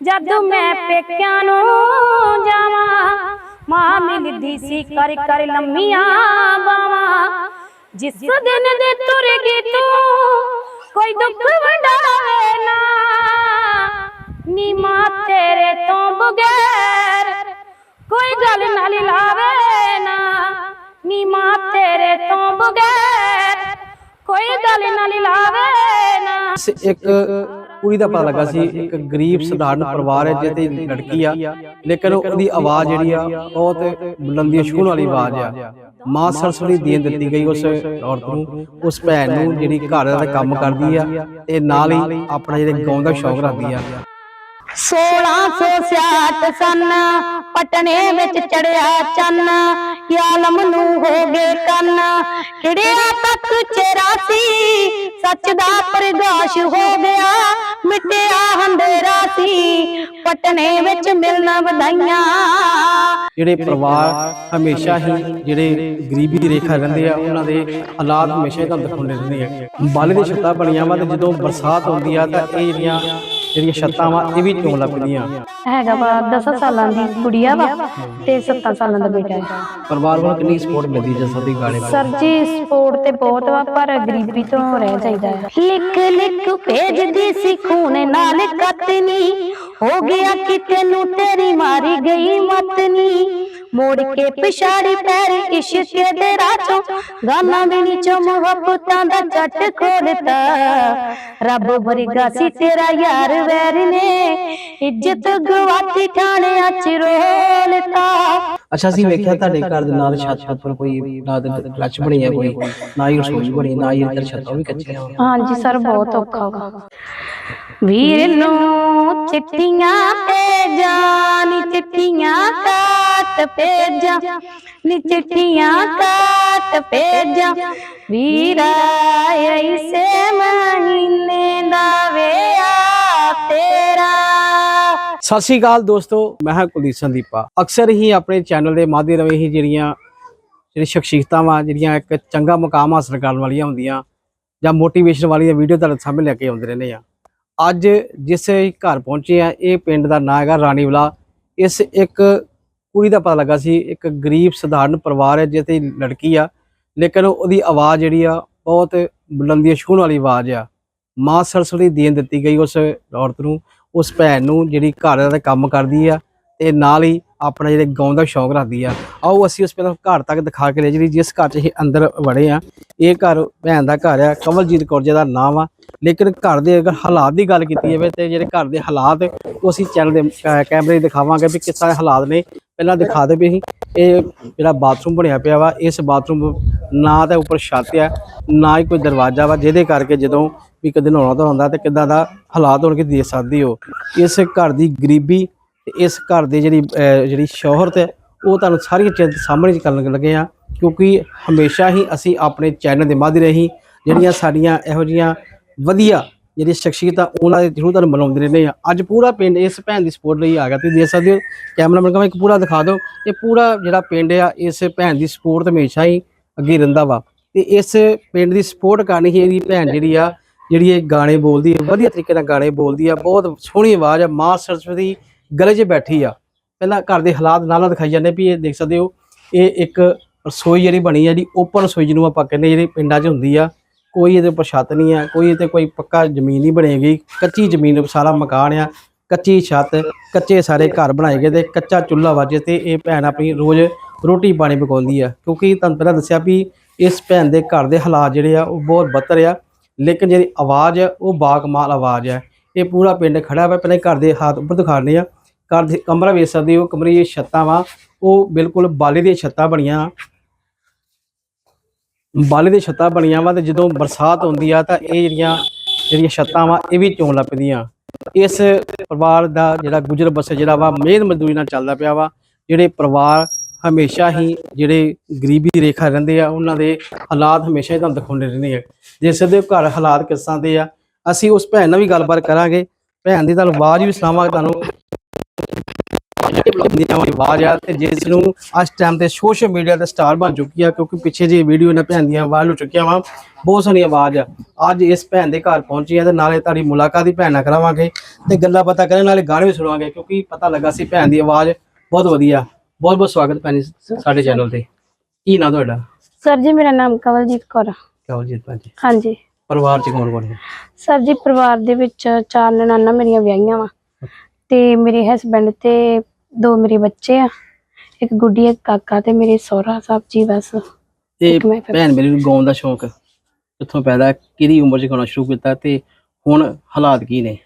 ਜਦ ਮੈਂ ਪੇਕਿਆਂ ਨੂੰ ਜਾਵਾਂ ਮਾਂ ਮਿਲਦੀ ਸੀ ਕਰ ਕਰ ਲੰਮੀਆਂ ਬਾਵਾਂ ਜਿਸ ਦਿਨ ਦੇ ਤੁਰ ਗਈ ਤੂੰ ਕੋਈ ਦੁੱਖ ਵੰਡਾਵੇ ਨਾ ਨੀ ਮਾਂ ਤੇਰੇ ਤੋਂ ਬਗੈਰ ਕੋਈ ਗੱਲ ਨਾ ਲਾਵੇ ਨਾ ਨੀ ਮਾਂ ਤੇਰੇ ਤੋਂ ਬਗੈਰ ਕੋਈ ਗੱਲ ਨਾ ਲਾਵੇ ਨਾ ਇਸ ਇੱਕ ਕੁੜੀ ਦਾ ਪਤਾ ਲੱਗਾ ਸੀ ਇੱਕ ਗਰੀਬ ਸਧਾਰਨ ਪਰਿਵਾਰ ਹੈ ਜਿਹਦੇ ਲੜਕੀ ਆ ਲੇਕਿਨ ਉਹਦੀ ਆਵਾਜ਼ ਜਿਹੜੀ ਆ ਬਹੁਤ ਬੁਲੰਦੀ ਛੂਹਣ ਵਾਲੀ ਆਵਾਜ਼ ਆ। ਮਾਂ ਸਰਸਵਤੀ ਦੇਣ ਦਿੱਤੀ ਗਈ ਉਸ ਔਰਤ ਨੂੰ ਉਸ ਭੈਣ ਨੂੰ ਜਿਹੜੀ ਘਰ ਦਾ ਕੰਮ ਕਰਦੀ ਆ ਤੇ ਨਾਲ ਹੀ ਆਪਣਾ ਜਿਹੜੇ ਗਾਉਣ ਦਾ ਸ਼ੌਕ ਰੱਖਦੀ ਆ। 1666 ਸਨ ਪਟਨੇ ਵਿੱਚ ਚੜਿਆ ਚੰਨ ਆਲਮ ਨੂੰ ਹੋ ਗਏ ਕੰਨ। ਖਿੜਿਆ ਤੱਕ 84 ਸੱਚ ਦਾ ਪ੍ਰਗਾਸ਼ ਹੋ ਗਿਆ। ਮਿਟਿਆ ਹੰਡੇਰਾ ਸੀ। ਪਟਨੇ ਵਿੱਚ ਮਿਲਣ ਵਧਾਈਆਂ। ਜਿਹੜੇ ਪਰਿਵਾਰ ਹਮੇਸ਼ਾ ਹੀ ਜਿਹੜੇ ਗਰੀਬੀ ਦੀ ਰੇਖਾ ਰਹਿੰਦੇ ਆ ਉਹਨਾਂ ਦੇ ਹਾਲਾਤ ਹਮੇਸ਼ਾ ਹੀ ਤੁਹਾਨੂੰ ਦਿਖਾਉਂਦੇ ਰਹਿੰਦੇ ਆ। ਬਾਲੇ ਦੀ ਛੱਤਾਂ ਬਣੀਆਂ ਵਾ ਤੇ ਜਦੋਂ ਬਰਸਾਤ ਹੁੰਦੀ ਆ ਤਾਂ ਇਹ ਜਿਹੜੀਆਂ ਜਿਹੜੀਆਂ ਛੱਤਾਂ ਵਾ ਇਹ ਵੀ ਚੋਣ ਲੱਗਦੀਆਂ ਹੈਗਾ ਵਾ 10 ਸਾਲਾਂ ਦੀ ਕੁੜੀਆ ਵਾ ਤੇ 7 ਸਾਲਾਂ ਦਾ ਬੇਟਾ ਹੈ। ਪਰਿਵਾਰ ਵੱਲੋਂ ਕਿੰਨੀ ਸਪੋਰਟ ਮਿਲਦੀ ਹੈ ਜਸਾ ਗਾਣੇ ਬਾਰੇ? ਸਰ ਜੀ ਸਪੋਰਟ ਤੇ ਬਹੁਤ ਵਾ, ਪਰ ਗਰੀਬੀ ਤੋਂ ਰਹਿ ਜਾਈਦਾ ਹੈ। ਲਿਖ ਲਿਖ ਭੇਜਦੀ ਸੀ ਖੂਨ ਨਾਲ ਕਤਨੀ ਹੋ ਗਿਆ ਕਿ ਤੈਨੂੰ ਤੇਰੀ ਮਾਰੀ ਗਈ ਮਤਨੀ ਮੋੜ ਕੇ ਪਿਛਾੜੀ ਪੈਰ ਇਸ਼ਕ ਦੇ ਰਾਚੋਂ ਗਾਨਾ ਵੀ ਨੀ ਚੋ ਮੁਹੱਬਤਾਂ ਦਾ ਜੱਟ ਖੋਲਤਾ ਰੱਬ ਵਰਗਾ ਸੀ ਤੇਰਾ ਯਾਰ ਵੈਰ ਨੇ। ਇੱਜ਼ਤ ਗਵਾਤੀ ਠਾਣਿਆਂ ਚ ਰੋਲਤਾ ਅੱਛਾ ਅਸੀਂ ਵੇਖਿਆ ਤੁਹਾਡੇ ਘਰ ਦੇ ਨਾਲ ਛੱਤ ਉੱਪਰ ਕੋਈ ਨਾ ਤੇ ਕਲਚ ਬਣੀ ਹੈ ਕੋਈ। ਨਾ ਹੀ ਰਸੋਈ ਬਣੀ ਨਾ ਹੀ ਅੰਦਰ ਛੱਤਾਂ ਵੀ ਕੱਚੀਆਂ। ਹਾਂਜੀ ਸਰ ਬਹੁਤ ਔਖਾ ਵਾ। ਵੀਰ ਨੂੰ ਚਿੱਟੀਆਂ ਭੇਜਾਂ ਨੀ ਚਿੱਟੀਆਂ ਕਾਟ ਭੇਜਾਂ, ਨੀ ਚਿੱਟੀਆਂ ਕਾਟ ਭੇਜਾਂ। ਵੀਰਾ ਐਸੇ ਮਹੀਨੇ ਦਾ ਵੇਆ ਤੇਰਾ। ਸਤਿ ਸ਼੍ਰੀ ਅਕਾਲ ਦੋਸਤੋ, ਮੈਂ ਹਾਂ ਕੁਲਦੀਪ ਸੰਦੀਪਾ। ਅਕਸਰ ਹੀ ਆਪਣੇ ਚੈਨਲ ਦੇ ਮਾਧਿਅਮ ਰਾਹੀਂ ਹੀ ਜਿਹੜੀਆਂ ਜਿਹੜੀ ਸ਼ਖਸੀਅਤਾਂ ਵਾ ਜਿਹੜੀਆਂ ਇੱਕ ਚੰਗਾ ਮੁਕਾਮ ਹਾਸਲ ਕਰਨ ਵਾਲੀਆਂ ਹੁੰਦੀਆਂ ਜਾਂ ਮੋਟੀਵੇਸ਼ਨ ਵਾਲੀਆਂ ਵੀਡੀਓ ਤੁਹਾਡੇ ਸਾਹਮਣੇ ਲੈ ਕੇ ਆਉਂਦੇ ਰਹਿੰਦੇ ਆ। ਅੱਜ ਜਿਸ ਘਰ ਪਹੁੰਚੇ ਆ, ਇਹ ਪਿੰਡ ਦਾ ਨਾਂ ਹੈਗਾ ਰਾਣੀਵਾਲਾ। ਇਸ ਇੱਕ ਕੁੜੀ ਦਾ ਪਤਾ ਲੱਗਾ ਸੀ, ਇੱਕ ਗਰੀਬ ਸਧਾਰਨ ਪਰਿਵਾਰ ਹੈ, ਜਿਹਦੇ ਲੜਕੀ ਆ, ਲੇਕਿਨ ਉਹਦੀ ਆਵਾਜ਼ ਜਿਹੜੀ ਆ, ਬਹੁਤ ਬੁਲੰਦੀ ਛੂਹਣ ਵਾਲੀ ਆਵਾਜ਼ ਆ। ਮਾਂ ਸਰਸਵਤੀ ਦੇਣ ਦਿੱਤੀ ਗਈ ਉਸ ਔਰਤ ਨੂੰ, ਉਸ ਭੈਣ ਨੂੰ, ਜਿਹੜੀ ਘਰ ਦਾ ਕੰਮ ਕਰਦੀ ਆ। ਤੇ ਨਾਲ ਹੀ ਆਪਣਾ ਜਿਹੜੇ ਗਾਉਣ ਦਾ ਸ਼ੌਕ ਰੱਖਦੀ ਆ। ਆਓ ਅਸੀਂ ਉਸ ਪਹਿਲਾਂ ਘਰ ਤੱਕ ਦਿਖਾ ਕੇ ਲੈ ਜਿਹੜੀ ਜਿਸ ਘਰ 'ਚ ਅਸੀਂ ਅੰਦਰ ਵੜੇ ਆ। ਇਹ ਘਰ ਭੈਣ ਦਾ ਘਰ ਆ ਕਮਲਜੀਤ ਕੌਰ ਜੀ ਦਾ ਨਾਮ ਆ। ਲੇਕਿਨ ਘਰ ਦੇ ਅਗਰ ਹਾਲਾਤ ਦੀ ਗੱਲ ਕੀਤੀ ਜਾਵੇ ਤੇ ਜਿਹੜੇ ਘਰ ਦੇ ਹਾਲਾਤ, ਉਹ ਅਸੀਂ ਚੈਨਲ ਦੇ ਕੈਮਰੇ 'ਚ ਦਿਖਾਵਾਂਗੇ ਵੀ ਕਿਸ ਤਰ੍ਹਾਂ ਦੇ ਹਾਲਾਤ ਨੇ। ਪਹਿਲਾਂ ਦਿਖਾ ਦੇ ਵੀ ਅਸੀਂ, ਇਹ ਜਿਹੜਾ ਬਾਥਰੂਮ ਬਣਿਆ ਪਿਆ ਵਾ, ਇਸ ਬਾਥਰੂਮ ਨਾ ਤਾਂ ਉੱਪਰ ਛੱਤ ਆ, ਨਾ ਹੀ ਕੋਈ ਦਰਵਾਜ਼ਾ ਵਾ, ਜਿਹਦੇ ਕਰਕੇ ਜਦੋਂ ਵੀ ਕਦੇ ਨਹਾਉਣਾ ਤਾਂ ਹੁੰਦਾ ਤੇ ਕਿੱਦਾਂ ਦਾ ਹਾਲਾਤ ਹੋਣਗੇ ਦੇ ਸਕਦੀ ਹੋ। ਇਸ ਘਰ ਦੀ ਗਰੀਬੀ ਤੇ ਇਸ ਘਰ ਦੀ ਜਿਹੜੀ ਜਿਹੜੀ ਸ਼ੋਹਰਤ ਹੈ, ਉਹ ਤੁਹਾਨੂੰ ਸਾਰੀਆਂ ਚੀਜ਼ਾਂ ਸਾਹਮਣੇ ਕਰਨ ਲੱਗੇ ਆ ਕਿਉਂਕਿ ਹਮੇਸ਼ਾ ਹੀ ਅਸੀਂ ਆਪਣੇ ਚੈਨਲ ਦੇ ਮਾਧਿਅਮ ਰਾਹੀਂ ਜਿਹੜੀਆਂ ਸਾਡੀਆਂ ਇਹੋ ਜੀਆਂ ਵਧੀਆ ਜਿਹੜੀ ਸ਼ਖਸੀਅਤ ਆ ਉਹਨਾਂ ਦੇ ਥਰੂ ਤੁਹਾਨੂੰ ਮਨਾਉਂਦੇ ਰਹਿੰਦੇ ਆ ਅੱਜ ਪੂਰਾ ਪਿੰਡ ਇਸ ਭੈਣ ਦੀ ਸਪੋਰਟ ਲਈ ਆ ਗਿਆ, ਤੁਸੀਂ ਦੇਖ ਸਕਦੇ ਹੋ ਕੈਮਰਾਮੈਨ ਕਹਾਂ ਇੱਕ ਪੂਰਾ ਦਿਖਾ ਦਿਓ, ਇਹ ਪੂਰਾ ਜਿਹੜਾ ਪਿੰਡ ਆ, ਇਸ ਭੈਣ ਦੀ ਸਪੋਰਟ ਹਮੇਸ਼ਾ ਹੀ ਅੱਗੇ ਰਹਿੰਦਾ ਵਾ। ਤੇ ਇਸ ਪਿੰਡ ਦੀ ਸਪੋਰਟ ਕਰਨੀ ਹੀ ਇਹਦੀ ਭੈਣ ਜਿਹੜੀ ਆ, ਜਿਹੜੀ ਇਹ ਗਾਣੇ ਬੋਲਦੀ ਹੈ, ਵਧੀਆ ਤਰੀਕੇ ਨਾਲ ਗਾਣੇ ਬੋਲਦੀ ਆ, ਬਹੁਤ ਸੋਹਣੀ ਆਵਾਜ਼ ਆ, ਮਾਂ ਸਰਸਵਤੀ ਗਲੇ 'ਚ ਬੈਠੀ ਆ। ਪਹਿਲਾਂ ਘਰ ਦੇ ਹਾਲਾਤ ਨਾਲ ਨਾਲ ਦਿਖਾਈ ਜਾਂਦੇ ਵੀ ਇਹ ਦੇਖ ਸਕਦੇ ਹੋ, ਇਹ ਇੱਕ ਰਸੋਈ ਜਿਹੜੀ ਬਣੀ ਆ, ਜਿਹੜੀ ਓਪਨ ਰਸੋਈ ਜਿਹਨੂੰ ਆਪਾਂ ਕਹਿੰਦੇ ਜਿਹੜੀ ਪਿੰਡਾਂ 'ਚ ਹੁੰਦੀ ਆ। ਕੋਈ ਇਹਦੇ ਉੱਪਰ ਛੱਤ ਨਹੀਂ ਆ, ਕੋਈ ਇਹਤੇ ਕੋਈ ਪੱਕਾ ਜ਼ਮੀਨ ਨਹੀਂ ਬਣੇਗੀ ਕੱਚੀ ਜ਼ਮੀਨ ਸਾਰਾ ਮਕਾਨ ਆ, ਕੱਚੀ ਛੱਤ, ਕੱਚੇ ਸਾਰੇ ਘਰ ਬਣਾਏ ਗਏ ਤੇ ਕੱਚਾ ਚੁੱਲ੍ਹਾ ਵਾਜੇ ਤੇ ਇਹ ਭੈਣ ਆਪਣੀ ਰੋਜ਼ ਰੋਟੀ ਪਾਣੀ ਪਕਾਉਂਦੀ ਆ। ਕਿਉਂਕਿ ਤੁਹਾਨੂੰ ਪਹਿਲਾਂ ਦੱਸਿਆ ਵੀ ਇਸ ਭੈਣ ਦੇ ਘਰ ਦੇ ਹਾਲਾਤ ਜਿਹੜੇ ਆ, ਉਹ ਬਹੁਤ ਬਦਤਰ ਆ। ਲੇਕਿਨ ਜਿਹੜੀ ਆਵਾਜ਼ ਆ, ਉਹ ਬਾਗਮਾਲ ਆਵਾਜ਼ ਹੈ ਇਹ ਪੂਰਾ ਪਿੰਡ ਖੜਾ ਵਾ, ਪਹਿਲਾਂ ਘਰ ਦੇ ਹਾਥ ਉੱਪਰ ਦਿਖਾਣੇ ਆ ਘਰ ਦੇ ਕਮਰਾ ਵੇਖ ਸਕਦੇ ਹੋ, ਕਮਰੇ ਦੀਆਂ ਛੱਤਾਂ ਵਾ, ਉਹ ਬਿਲਕੁਲ ਬਾਲੇ ਦੀਆਂ ਛੱਤਾਂ ਬਣੀਆਂ। ਬਾਲੇ ਦੀਆਂ ਛੱਤਾਂ ਬਣੀਆਂ ਵਾ ਤੇ ਜਦੋਂ ਬਰਸਾਤ ਹੁੰਦੀ ਆ ਤਾਂ ਇਹ ਜਿਹੜੀਆਂ ਜਿਹੜੀਆਂ ਛੱਤਾਂ ਵਾ, ਇਹ ਵੀ ਚੋਣ ਲੱਗ ਪੈਂਦੀਆਂ ਇਸ ਪਰਿਵਾਰ ਦਾ ਜਿਹੜਾ ਗੁਜ਼ਰ ਬਸਰ ਜਿਹੜਾ ਵਾ ਮਿਹਨਤ ਮਜ਼ਦੂਰੀ ਨਾਲ ਚੱਲਦਾ ਪਿਆ ਵਾ। ਜਿਹੜੇ ਪਰਿਵਾਰ ਹਮੇਸ਼ਾ ਹੀ ਜਿਹੜੇ ਗਰੀਬੀ ਰੇਖਾ ਰਹਿੰਦੇ ਆ, ਉਹਨਾਂ ਦੇ ਹਾਲਾਤ ਹਮੇਸ਼ਾ ਹੀ ਤੁਹਾਨੂੰ ਦਿਖਾਉਂਦੇ ਰਹਿੰਦੇ ਆ। ਜਿਸ ਦੇ ਘਰ ਹਾਲਾਤ ਕਿਸ ਤਰ੍ਹਾਂ ਦੇ ਆ ਅਸੀਂ ਉਸ ਭੈਣ ਨਾਲ ਵੀ ਗੱਲਬਾਤ ਕਰਾਂਗੇ। ਭੈਣ ਦੀ ਤੁਹਾਨੂੰ ਆਵਾਜ਼ ਵੀ ਸੁਣਾਵਾਂਗੇ ਤੁਹਾਨੂੰ ਦੀਆਂ ਆਵਾਜ਼ ਆ ਤੇ ਜਿਸ ਨੂੰ ਅੱਜ ਟਾਈਮ ਤੇ ਸੋਸ਼ਲ ਮੀਡੀਆ ਤੇ ਸਟਾਰ ਬਣ ਚੁੱਕੀ ਆ ਕਿਉਂਕਿ ਪਿੱਛੇ ਜੇ ਵੀਡੀਓ ਨੇ ਭੈਣ ਦੀਆਂ ਵਾਇਰਲ ਹੋ ਚੁੱਕੀਆਂ ਵਾ ਬਹੁਤ ਸੋਹਣੀ ਆਵਾਜ਼ ਆ। ਅੱਜ ਇਸ ਭੈਣ ਦੇ ਘਰ ਪਹੁੰਚੀ ਆ ਤੇ ਨਾਲੇ ਤੁਹਾਡੀ ਮੁਲਾਕਾਤ ਹੀ ਭੈਣ ਨਾਲ ਕਰਾਵਾਂਗੇ ਤੇ ਗੱਲਾਂ ਪਤਾ ਕਰਾਂਗੇ ਨਾਲੇ ਗਾਣੇ ਵੀ ਸੁਣਾਵਾਂਗੇ ਕਿਉਂਕਿ ਪਤਾ ਲੱਗਾ ਸੀ ਭੈਣ ਦੀ ਆਵਾਜ਼ ਬਹੁਤ ਵਧੀਆ। ਬਹੁਤ ਬਹੁਤ ਸਵਾਗਤ ਭੈਣ ਜੀ ਸਾਡੇ ਚੈਨਲ ਤੇ। ਕੀ ਨਾਂ ਤੁਹਾਡਾ? ਸਰ ਜੀ ਮੇਰਾ ਨਾਮ ਕਵਲਜੀਤ ਕੌਰ ਆ। ਕਵਲਜੀਤ ਭੈਣ ਜੀ। ਹਾਂਜੀ। ਪਰਿਵਾਰ ਚ ਕੌਣ ਕੌਣ ਹੈ? ਸਰ ਜੀ ਪਰਿਵਾਰ ਦੇ ਵਿੱਚ ਚਾਰ ਨਨਾਨਾ ਮੇਰੀਆਂ ਵਿਆਹੀਆਂ ਵਾ ਤੇ ਮੇਰੇ ਹਸਬੰਡ ਤੇ ਦੋ ਮੇਰੇ ਬੱਚੇ ਆ ਇੱਕ ਗੁੱਡੀ ਇੱਕ ਕਾਕਾ ਤੇ ਮੇਰੇ ਸਹੁਰਾ ਸਾਹਿਬ ਜੀ ਬਸ। ਇਹ ਇੱਕ ਮੈਂ ਫਿਰ- ਭੈਣ ਮੇਰੀ ਨੂੰ ਗਾਉਣ ਦਾ ਸ਼ੌਂਕ ਕਿੱਥੋਂ ਪੈਦਾ ਕਿਹਦੀ ਉਮਰ 'ਚ ਗਾਉਣਾ ਸ਼ੁਰੂ ਕੀਤਾ ਤੇ ਹੁਣ ਹਾਲਾਤ ਕੀ ਨੇ?